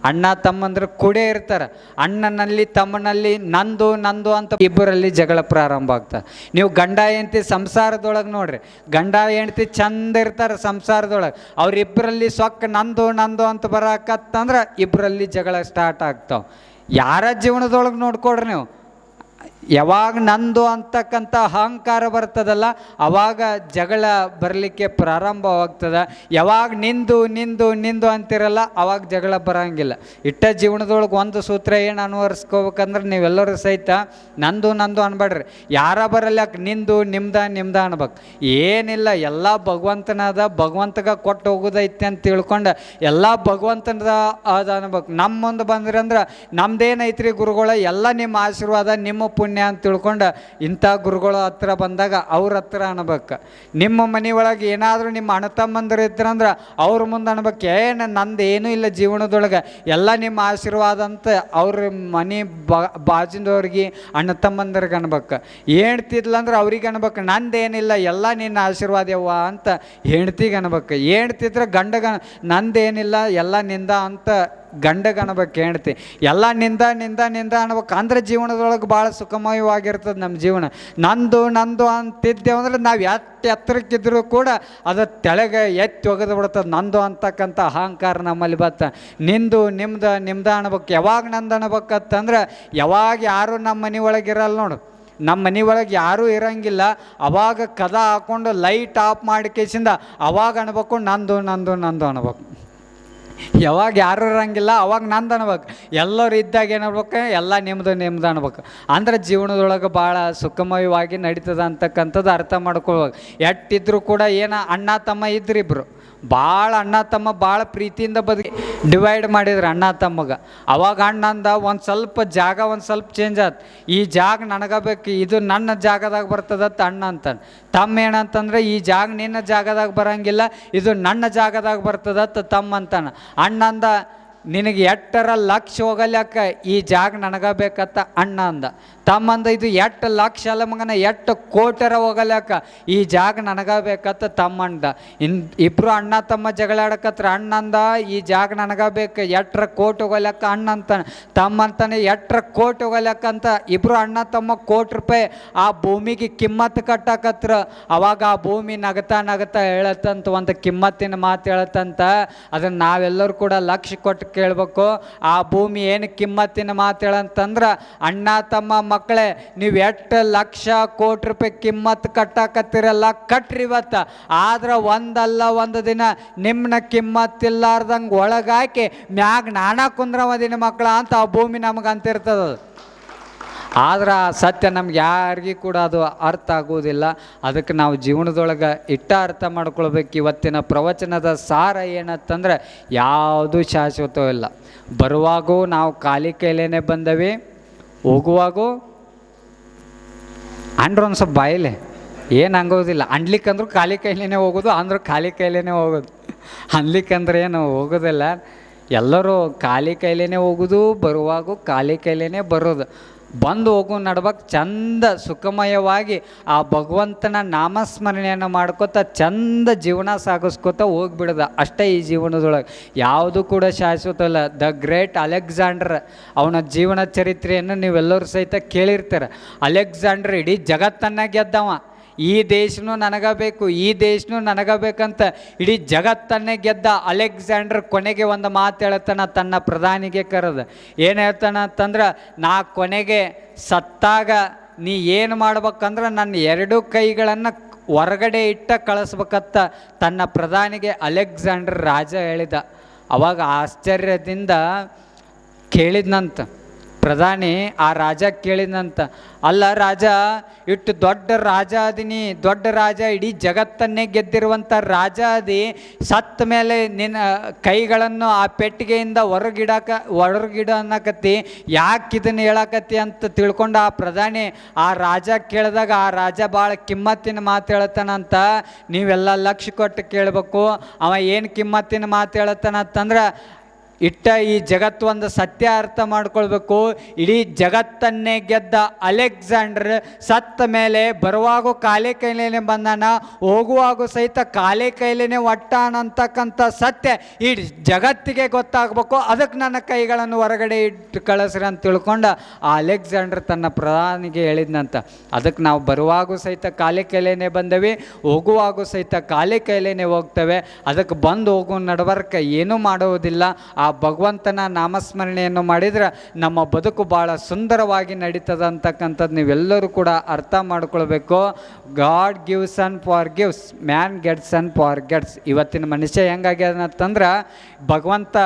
ಅಣ್ಣ ತಮ್ಮಂದ್ರೆ ಕೂಡೇ ಇರ್ತಾರೆ. ಅಣ್ಣನಲ್ಲಿ, ತಮ್ಮನಲ್ಲಿ, ನಂದು ನಂದು ಅಂತ ಇಬ್ಬರಲ್ಲಿ ಜಗಳ ಪ್ರಾರಂಭ ಆಗ್ತದೆ. ನೀವು ಗಂಡ, ಹೆಂಡತಿ ಸಂಸಾರದೊಳಗೆ ನೋಡ್ರಿ. ಗಂಡ, ಹೆಂಡತಿ ಚಂದ ಇರ್ತಾರೆ ಸಂಸಾರದೊಳಗೆ. ಅವರಿಬ್ಬರಲ್ಲಿ ಸೊಕ್ಕ ನಂದು ನಂದು ಅಂತ ಬರಕತ್ತಂದ್ರೆ ಇಬ್ಬರಲ್ಲಿ ಜಗಳ ಸ್ಟಾರ್ಟ್ ಆಗ್ತಾವೆ. ಯಾರ ಜೀವನದೊಳಗೆ ನೋಡ್ಕೊಡ್ರಿ ನೀವು? ಯಾವಾಗ ನಂದು ಅಂತಕ್ಕಂಥ ಅಹಂಕಾರ ಬರ್ತದಲ್ಲ, ಅವಾಗ ಜಗಳ ಬರಲಿಕ್ಕೆ ಪ್ರಾರಂಭವಾಗ್ತದೆ ಯಾವಾಗ ನಿಂದು ನಿಂದು ನಿಂದು ಅಂತಿರಲ್ಲ, ಅವಾಗ ಜಗಳ ಬರೋಂಗಿಲ್ಲ. ಇಟ್ಟ ಜೀವನದೊಳಗೆ ಒಂದು ಸೂತ್ರ ಏನು ಅನ್ವರ್ಸ್ಕೋಬೇಕಂದ್ರೆ ನೀವೆಲ್ಲರೂ ಸಹಿತ ನಂದು ನಂದು ಅನ್ಬೇಡ್ರಿ. ಯಾರ ಬರಲ್ಲ ನಿಂದು, ನಿಮ್ದ ನಿಮ್ದ ಅನ್ಬೇಕು. ಏನಿಲ್ಲ, ಎಲ್ಲ ಭಗವಂತನದ, ಭಗವಂತಗ ಕೊಟ್ಟು ಹೋಗೋದೈತೆ ಅಂತ ತಿಳ್ಕೊಂಡು ಎಲ್ಲ ಭಗವಂತನದ ಅದ ಅನ್ಬೇಕು. ನಮ್ಮ ಮುಂದೆ ಬಂದ್ರಿ ಅಂದ್ರೆ ನಮ್ದೇನೈತ್ರಿ ಗುರುಗಳ? ಎಲ್ಲ ನಿಮ್ಮ ಆಶೀರ್ವಾದ, ನಿಮ್ಮ ಪುಣ್ಯ ಅಂತ ತಿಳ್ಕೊಂಡು ಇಂಥ ಗುರುಗಳ ಹತ್ರ ಬಂದಾಗ ಅವ್ರ ಹತ್ರ ಅನ್ಬೇಕು. ನಿಮ್ಮ ಮನೆ ಒಳಗೆ ಏನಾದರೂ ನಿಮ್ಮ ಅಣ್ಣ ತಮ್ಮಂದಿರು ಇದ್ರಂದ್ರೆ ಅವ್ರ ಮುಂದೆ ಅನ್ಬೇಕು ಏನು ನಂದು ಏನೂ ಇಲ್ಲ ಜೀವನದೊಳಗೆ. ಎಲ್ಲ ನಿಮ್ಮ ಆಶೀರ್ವಾದ ಅಂತ ಅವ್ರ ಮನೆ ಬಾಜಿನವ್ರಿಗೆ ಅಣ್ಣ ತಮ್ಮಂದ್ರಿಗೆ ಅನ್ಬೇಕು. ಹೇಳ್ತಿದ್ಲಂದ್ರೆ ಅವ್ರಿಗೆ ಅನ್ಬೇಕು ನಂದೇನಿಲ್ಲ ಎಲ್ಲ ನಿನ್ನ ಆಶೀರ್ವಾದ ಯವ್ವ ಅಂತ ಹೆಂಡ್ತಿಗೆ ಅನ್ಬೇಕು. ಹೇಳ್ತಿದ್ರೆ ಗಂಡಗ ನಂದೇನಿಲ್ಲ ಎಲ್ಲ ನಿಂದ ಅಂತ ಗಂಡಗೆ ಅನ್ಬೇಕು ಹೇಳ್ತಿ ಎಲ್ಲ ನಿಂದ ನಿಂದ ನಿಂದ ಅನ್ಬೇಕು ಅಂದ್ರೆ ಜೀವನದೊಳಗೆ ಭಾಳ ಸುಖಮಯವಾಗಿರ್ತದೆ ನಮ್ಮ ಜೀವನ. ನಂದು ನಂದು ಅಂತಿದ್ದೇವೆ ಅಂದ್ರೆ ನಾವು ಎತ್ತ ಎತ್ತರಕ್ಕಿದ್ರು ಕೂಡ ಅದು ತೆಳಗೆ ಎತ್ತಿ ಒಗೆದು ಬಿಡ್ತದೆ ನಂದು ಅಂತಕ್ಕಂಥ ಅಹಂಕಾರ ನಮ್ಮಲ್ಲಿ ಬತ್ತ. ನಿಂದು, ನಿಮ್ದು, ನಿಮ್ದ ಅನ್ಬೇಕು ಯಾವಾಗ ನಂದು ಅನ್ಬೇಕಂತಂದ್ರೆ ಯಾವಾಗ ಯಾರು ನಮ್ಮ ಮನೆ ಒಳಗೆ ಇರಲ್ಲ ನೋಡು. ನಮ್ಮ ಮನೆ ಒಳಗೆ ಯಾರೂ ಇರಂಗಿಲ್ಲ. ಅವಾಗ ಕದ ಹಾಕೊಂಡು ಲೈಟ್ ಆಫ್ ಮಾಡಿ ಕೇಸಿಂದ ಅವಾಗ ಅನ್ಬೇಕು ನಂದು ನಂದು ನಂದು ಅನ್ಬೇಕು ಯಾವಾಗ ಯಾರು ಇರಂಗಿಲ್ಲ, ಅವಾಗ ನಂದು ಅನ್ಬೇಕು. ಎಲ್ಲರೂ ಇದ್ದಾಗ ಏನ್ಬೇಕು ಎಲ್ಲ ನಿಮ್ದು ನಿಮ್ದು ಅನ್ಬೇಕು. ಅಂದ್ರೆ ಜೀವನದೊಳಗೆ ಭಾಳ ಸುಖಮಯವಾಗಿ ನಡೀತದ ಅಂತಕ್ಕಂಥದ್ದು ಅರ್ಥ ಮಾಡ್ಕೊಳ್ಬೇಕು. ಎಟ್ಟಿದ್ರು ಕೂಡ ಏನ ಅಣ್ಣ ತಮ್ಮ ಇದ್ರು ಇಬ್ರು ಭಾಳ ಅಣ್ಣ ತಮ್ಮ ಭಾಳ ಪ್ರೀತಿಯಿಂದ ಬದುಕಿ ಡಿವೈಡ್ ಮಾಡಿದ್ರು ಅಣ್ಣ ತಮ್ಮಗ. ಅವಾಗ ಅಣ್ಣ ಅಂದ, ಒಂದು ಸ್ವಲ್ಪ ಜಾಗ, ಒಂದು ಸ್ವಲ್ಪ ಚೇಂಜ್ ಆಯ್ತು ಈ ಜಾಗ ನನಗೆ ಬೇಕು, ಇದು ನನ್ನ ಜಾಗದಾಗ ಬರ್ತದತ್ತ ಅಣ್ಣ ಅಂತಾನೆ ತಮ್ಮ ಏನಂತಂದ್ರೆ, ಈ ಜಾಗ ನಿನ್ನ ಜಾಗದಾಗ ಬರಂಗಿಲ್ಲ, ಇದು ನನ್ನ ಜಾಗದಾಗ ಬರ್ತದತ್ತ ತಮ್ಮ ಅಂತಾನೆ ಅಣ್ಣ ಅಂದ, ನಿನಗೆ ಎಟ್ಟರ ಲಕ್ಷ ಹೋಗಲ್ಯಾಕ ಈ ಜಾಗ ನನಗ ಬೇಕತ್ತ? ಅಣ್ಣ ಅಂದ ತಮ್ಮಂದ ಇದು ಎಟ್ಟು ಲಕ್ಷ ಅಲ್ಲ ಮಗನ ಎಟ್ಟು ಕೋಟರ ಹೋಗಲಕ್ಕ ಈ ಜಾಗ ನನಗ ಬೇಕತ್ತ ತಮ್ಮಂದ. ಇನ್ ಇಬ್ರು ಅಣ್ಣ ತಮ್ಮ ಜಗಳಾಡಕತ್ರ ಅಣ್ಣಂದ, ಈ ಜಾಗ ನನಗ ಬೇಕು ಎಟ್ರ ಕೋಟ್ ಹೋಗಲಕ್ಕ ಅಣ್ಣ ಅಂತಾನೆ ಎಟ್ರ ಕೋಟಿ ಅಂತ ಇಬ್ರು ಅಣ್ಣ ತಮ್ಮ ಕೋಟಿ ರೂಪಾಯಿ ಆ ಭೂಮಿಗೆ ಕಿಮ್ಮತ್ತು ಕಟ್ಟಾಕತ್ರ. ಅವಾಗ ಆ ಭೂಮಿ ನಗತಾ ನಗತಾ ಹೇಳತ್ತಂತ, ಒಂದು ಕಿಮ್ಮತ್ತಿನ ಮಾತು ಹೇಳತ್ತಂತ. ಅದನ್ನ ನಾವೆಲ್ಲರೂ ಕೂಡ ಲಕ್ಷ ಕೊಟ್ಟು ಕೇಳ್ಬೇಕು. ಆ ಭೂಮಿ ಏನು ಕಿಮ್ಮತ್ತಿನ ಮಾತು ಹೇಳಂತಂದ್ರೆ ಅಣ್ಣ ತಮ್ಮ ಮಕ್ಕಳೇ, ನೀವು ಎಷ್ಟು ಲಕ್ಷ ಕೋಟಿ ರೂಪಾಯಿ ಕಿಮ್ಮತ್ತು ಕಟ್ಟಾಕತ್ತಿರಲ್ಲ, ಕಟ್ರಿ ಇವತ್ತು. ಆದ್ರೆ ಒಂದಲ್ಲ ಒಂದು ದಿನ ನಿಮ್ಮನ್ನ ಕಿಮ್ಮತ್ತಿಲ್ಲಾರ್ದಂಗೆ ಒಳಗಾಕಿ ಮ್ಯಾಗ ನಾನಾ ಕುಂದ್ರವದಿನ ಮಕ್ಕಳ ಅಂತ ಆ ಭೂಮಿ ನಮಗೆ ಅಂತಿರ್ತದ. ಆದ್ರೆ ಸತ್ಯ ನಮ್ಗೆ ಯಾರಿಗೂ ಕೂಡ ಅದು ಅರ್ಥ ಆಗುವುದಿಲ್ಲ ಅದಕ್ಕೆ ನಾವು ಜೀವನದೊಳಗೆ ಇಟ್ಟ ಅರ್ಥ ಮಾಡ್ಕೊಳ್ಬೇಕು. ಇವತ್ತಿನ ಪ್ರವಚನದ ಸಾರ ಏನತ್ತಂದ್ರೆ, ಯಾವುದೂ ಶಾಶ್ವತವಿಲ್ಲ. ಬರುವಾಗೂ ನಾವು ಖಾಲಿ ಕೈಲೇನೆ ಬಂದವಿ. ಹೋಗುವಾಗೂ ಅಂಡ್ರು ಒಂದು ಸ್ವಲ್ಪ ಬಾಯಿಲೆ. ಏನು ಹಂಗೋದಿಲ್ಲ. ಅಂಡ್ಲಿಕ್ಕಂದ್ರೂ ಖಾಲಿ ಕೈಲೇ ಹೋಗೋದು, ಅಂದ್ರೆ ಖಾಲಿ ಕೈಲೇ ಹೋಗೋದು. ಅನ್ಲಿಕ್ಕಂದ್ರೆ ಏನು ಹೋಗೋದಿಲ್ಲ. ಎಲ್ಲರೂ ಖಾಲಿ ಕೈಲೇ ಹೋಗೋದು, ಬರುವಾಗೂ ಖಾಲಿ ಕೈಲೇ ಬರೋದು. ಬಂದು ಹೋಗು ನಡ್ಬಕ್ ಚಂದ ಸುಖಮಯವಾಗಿ ಆ ಭಗವಂತನ ನಾಮಸ್ಮರಣೆಯನ್ನು ಮಾಡ್ಕೋತ ಚಂದ ಜೀವನ ಸಾಗಿಸ್ಕೋತ ಹೋಗ್ಬಿಡ್ದ. ಅಷ್ಟೇ ಈ ಜೀವನದೊಳಗೆ. ಯಾವುದು ಕೂಡ ಶಾಶ್ವತ ಅಲ್ಲ ದ ಗ್ರೇಟ್ ಅಲೆಕ್ಸಾಂಡ್ರ್ ಅವನ ಜೀವನ ಚರಿತ್ರೆಯನ್ನು ನೀವೆಲ್ಲರೂ ಸಹಿತ ಕೇಳಿರ್ತಾರೆ. ಅಲೆಕ್ಸಾಂಡ್ರ್ ಇಡೀ ಜಗತ್ತನ್ನ ಗೆದ್ದವ. ಈ ದೇಶನೂ ನನಗ ಬೇಕು ಈ ದೇಶನೂ ನನಗ ಬೇಕಂತ ಇಡೀ ಜಗತ್ತನ್ನೇ ಗೆದ್ದ ಅಲೆಕ್ಸಾಂಡರ್ ಕೊನೆಗೆ ಒಂದು ಮಾತು ಹೇಳ್ತಾನ ತನ್ನ ಪ್ರಧಾನಿಗೆ ಕರೆದು. ಏನು ಹೇಳ್ತಾನ ಅಂತಂದ್ರೆ, ನಾ ಕೊನೆಗೆ ಸತ್ತಾಗ ನೀ ಏನು ಮಾಡ್ಬೇಕಂದ್ರೆ ನನ್ನ ಎರಡು ಕೈಗಳನ್ನು ಹೊರಗಡೆ ಇಟ್ಟ ಕಳಿಸ್ಬೇಕತ್ತ ತನ್ನ ಪ್ರಧಾನಿಗೆ ಅಲೆಕ್ಸಾಂಡರ್ ರಾಜ ಹೇಳಿದ. ಅವಾಗ ಆಶ್ಚರ್ಯದಿಂದ ಕೇಳಿದ್ನಂತ. ಪ್ರಧಾನಿ, ಆ ರಾಜ ಕೇಳಿದಂತ, ಅಲ್ಲ ರಾಜ ಇಟ್ಟು ದೊಡ್ಡ ರಾಜ ಅದೀನಿ ದೊಡ್ಡ ರಾಜ, ಇಡೀ ಜಗತ್ತನ್ನೇ ಗೆದ್ದಿರುವಂಥ ರಾಜ ಅದಿ ಸತ್ತ ಮೇಲೆ ನಿನ್ನ ಕೈಗಳನ್ನು ಆ ಪೆಟ್ಟಿಗೆಯಿಂದ ಹೊರಗಿಡಕ ಹೊರಗಿಡ ಅನ್ನಕತ್ತಿ ಯಾಕೆ ಇದನ್ನು ಹೇಳಕತ್ತಿ ಅಂತ ತಿಳ್ಕೊಂಡು ಆ ಪ್ರಧಾನಿ, ಆ ರಾಜ ಕೇಳಿದಾಗ ಆ ರಾಜ ಭಾಳ ಕಿಮ್ಮತ್ತಿನ ಮಾತು ಹೇಳ್ತಾನಂತ, ನೀವೆಲ್ಲ ಲಕ್ಷ ಕೊಟ್ಟು ಕೇಳಬೇಕು, ಅವ ಏನು ಕಿಮ್ಮತ್ತಿನ ಮಾತು ಹೇಳ್ತಾನಂತಂದ್ರೆ ಇಟ್ಟ ಈ ಜಗತ್ತು ಒಂದು ಸತ್ಯ ಅರ್ಥ ಮಾಡ್ಕೊಳ್ಬೇಕು. ಇಡೀ ಜಗತ್ತನ್ನೇ ಗೆದ್ದ ಅಲೆಕ್ಸಾಂಡರ್ ಸತ್ತ ಮೇಲೆ ಬರುವಾಗೂ ಕಾಲೆ ಕೈಲೇನೆ ಬಂದಾನ, ಹೋಗುವಾಗೂ ಸಹಿತ ಕಾಲೆ ಕೈಲೇನೆ ಒಟ್ಟಾನ ಅಂತಕ್ಕಂಥ ಸತ್ಯ ಈ ಜಗತ್ತಿಗೆ ಗೊತ್ತಾಗಬೇಕು. ಅದಕ್ಕೆ ನನ್ನ ಕೈಗಳನ್ನು ಹೊರಗಡೆ ಇಟ್ಟು ಕಳಿಸ್ರಿ ಅಂತ ತಿಳ್ಕೊಂಡು ಆ ಅಲೆಕ್ಸಾಂಡರ್ ತನ್ನ ಪ್ರಧಾನಿಗೆ ಹೇಳಿದ್ನಂತ. ಅದಕ್ಕೆ ನಾವು ಬರುವಾಗೂ ಸಹಿತ ಕಾಲೆ ಕೈಲೇನೆ ಬಂದವಿ, ಹೋಗುವಾಗೂ ಸಹಿತ ಕಾಲೆ ಕೈಲೇನೆ ಹೋಗ್ತವೆ. ಅದಕ್ಕೆ ಬಂದು ಹೋಗೋ ನಡವರ್ಕ ಏನೂ ಮಾಡುವುದಿಲ್ಲ ಆ ಭಗವಂತನ ನಾಮಸ್ಮರಣೆಯನ್ನು ಮಾಡಿದರೆ ನಮ್ಮ ಬದುಕು ಭಾಳ ಸುಂದರವಾಗಿ ನಡೀತದೆ ಅಂತಕ್ಕಂಥದ್ದು ನೀವೆಲ್ಲರೂ ಕೂಡ ಅರ್ಥ ಮಾಡ್ಕೊಳ್ಬೇಕು. God gives and forgives man gets and forgets ಇವತ್ತಿನ ಮನುಷ್ಯ ಹೆಂಗಾಗ್ಯದಂತಂದ್ರೆ ಭಗವಂತ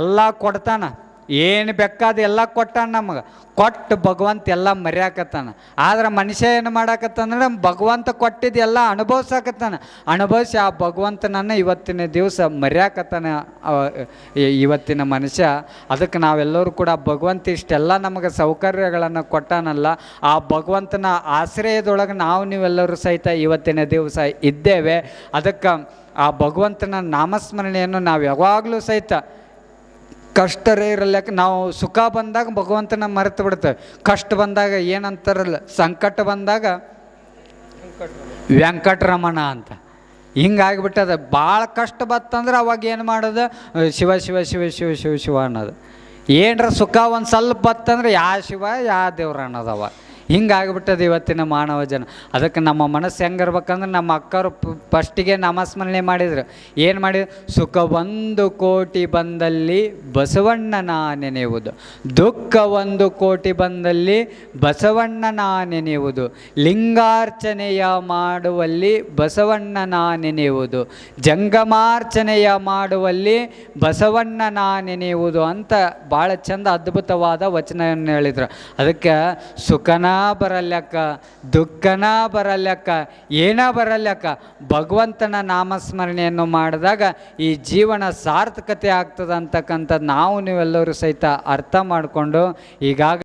ಎಲ್ಲ ಕೊಡ್ತಾನ. ಏನು ಬೇಕಾದ ಎಲ್ಲ ಕೊಟ್ಟಾನ ನಮಗೆ. ಕೊಟ್ಟು ಭಗವಂತ ಎಲ್ಲ ಮರ್ಯಾಕತ್ತಾನ. ಆದ್ರೆ ಮನುಷ್ಯ ಏನು ಮಾಡಾಕತ್ತಂದ್ರೆ ಭಗವಂತ ಕೊಟ್ಟಿದ್ದು ಎಲ್ಲ ಅನುಭವಿಸಾಕತ್ತಾನ. ಅನುಭವಿಸಿ ಆ ಭಗವಂತನನ್ನು ಇವತ್ತಿನ ದಿವಸ ಮರ್ಯಾಕತ್ತಾನ ಇವತ್ತಿನ ಮನುಷ್ಯ. ಅದಕ್ಕೆ ನಾವೆಲ್ಲರೂ ಕೂಡ ಭಗವಂತ ಇಷ್ಟೆಲ್ಲ ನಮಗೆ ಸೌಕರ್ಯಗಳನ್ನು ಕೊಟ್ಟಾನಲ್ಲ. ಆ ಭಗವಂತನ ಆಶ್ರಯದೊಳಗೆ ನಾವು ನೀವೆಲ್ಲರೂ ಸಹಿತ ಇವತ್ತಿನ ದಿವಸ ಇದ್ದೇವೆ. ಅದಕ್ಕೆ ಆ ಭಗವಂತನ ನಾಮಸ್ಮರಣೆಯನ್ನು ನಾವು ಯಾವಾಗಲೂ ಸಹಿತ ಕಷ್ಟರೇ ಇರಲ್ಲಕ್ಕೆ ನಾವು ಸುಖ ಬಂದಾಗ ಭಗವಂತನ ಮರೆತು ಬಿಡ್ತೇವೆ ಕಷ್ಟ ಬಂದಾಗ ಏನಂತಾರಲ್ಲ, ಸಂಕಟ ಬಂದಾಗ ವೆಂಕಟರಮಣ ಅಂತ. ಹಿಂಗಾಗಿಬಿಟ್ಟದ. ಭಾಳ ಕಷ್ಟ ಬತ್ತಂದ್ರೆ ಅವಾಗ ಏನು ಮಾಡೋದು? ಶಿವ ಶಿವ ಶಿವ ಶಿವ ಶಿವ ಶಿವ ಅನ್ನೋದು. ಏನರ ಸುಖ ಒಂದು ಸ್ವಲ್ಪ ಬತ್ತಂದ್ರೆ ಯಾ ಶಿವ, ಯಾ ದೇವ್ರ ಅನ್ನೋದವ. ಹಿಂಗಾಗ್ಬಿಟ್ಟದ ಇವತ್ತಿನ ಮಾನವ ಜನ. ಅದಕ್ಕೆ ನಮ್ಮ ಮನಸ್ಸು ಹೆಂಗಿರ್ಬೇಕಂದ್ರೆ ನಮ್ಮ ಅಕ್ಕರು ಫಸ್ಟಿಗೆ ನಾಮಸ್ಮರಣೆ ಮಾಡಿದ್ರು. ಏನು ಮಾಡಿದ್ರು? ಸುಖ ಒಂದು ಕೋಟಿ ಬಂದಲ್ಲಿ ಬಸವಣ್ಣನ ನೆನೆಯುವುದು. ದುಃಖ ಒಂದು ಕೋಟಿ ಬಂದಲ್ಲಿ ಬಸವಣ್ಣನ ನೆನೆಯುವುದು. ಲಿಂಗಾರ್ಚನೆಯ ಮಾಡುವಲ್ಲಿ ಬಸವಣ್ಣನ ನೆನೆಯುವುದು. ಜಂಗಮಾರ್ಚನೆಯ ಮಾಡುವಲ್ಲಿ ಬಸವಣ್ಣನ ನೆನೆಯುವುದು ಅಂತ ಭಾಳ ಚಂದ ಅದ್ಭುತವಾದ ವಚನವನ್ನು ಹೇಳಿದರು. ಅದಕ್ಕೆ ಸುಖನ ಬರಲ್ಲಕ್ಕ ದುಃಖನ ಬರಲ್ಯಕ್ಕ ಏನ ಬರಲ್ಯಕ್ಕ ಭಗವಂತನ ನಾಮಸ್ಮರಣೆಯನ್ನು ಮಾಡಿದಾಗ ಈ ಜೀವನ ಸಾರ್ಥಕತೆ ಆಗ್ತದೆ ಅಂತಕ್ಕಂಥದ್ದು ನಾವು ನೀವೆಲ್ಲರೂ ಸಹಿತ ಅರ್ಥ ಮಾಡಿಕೊಂಡು ಈಗಾಗ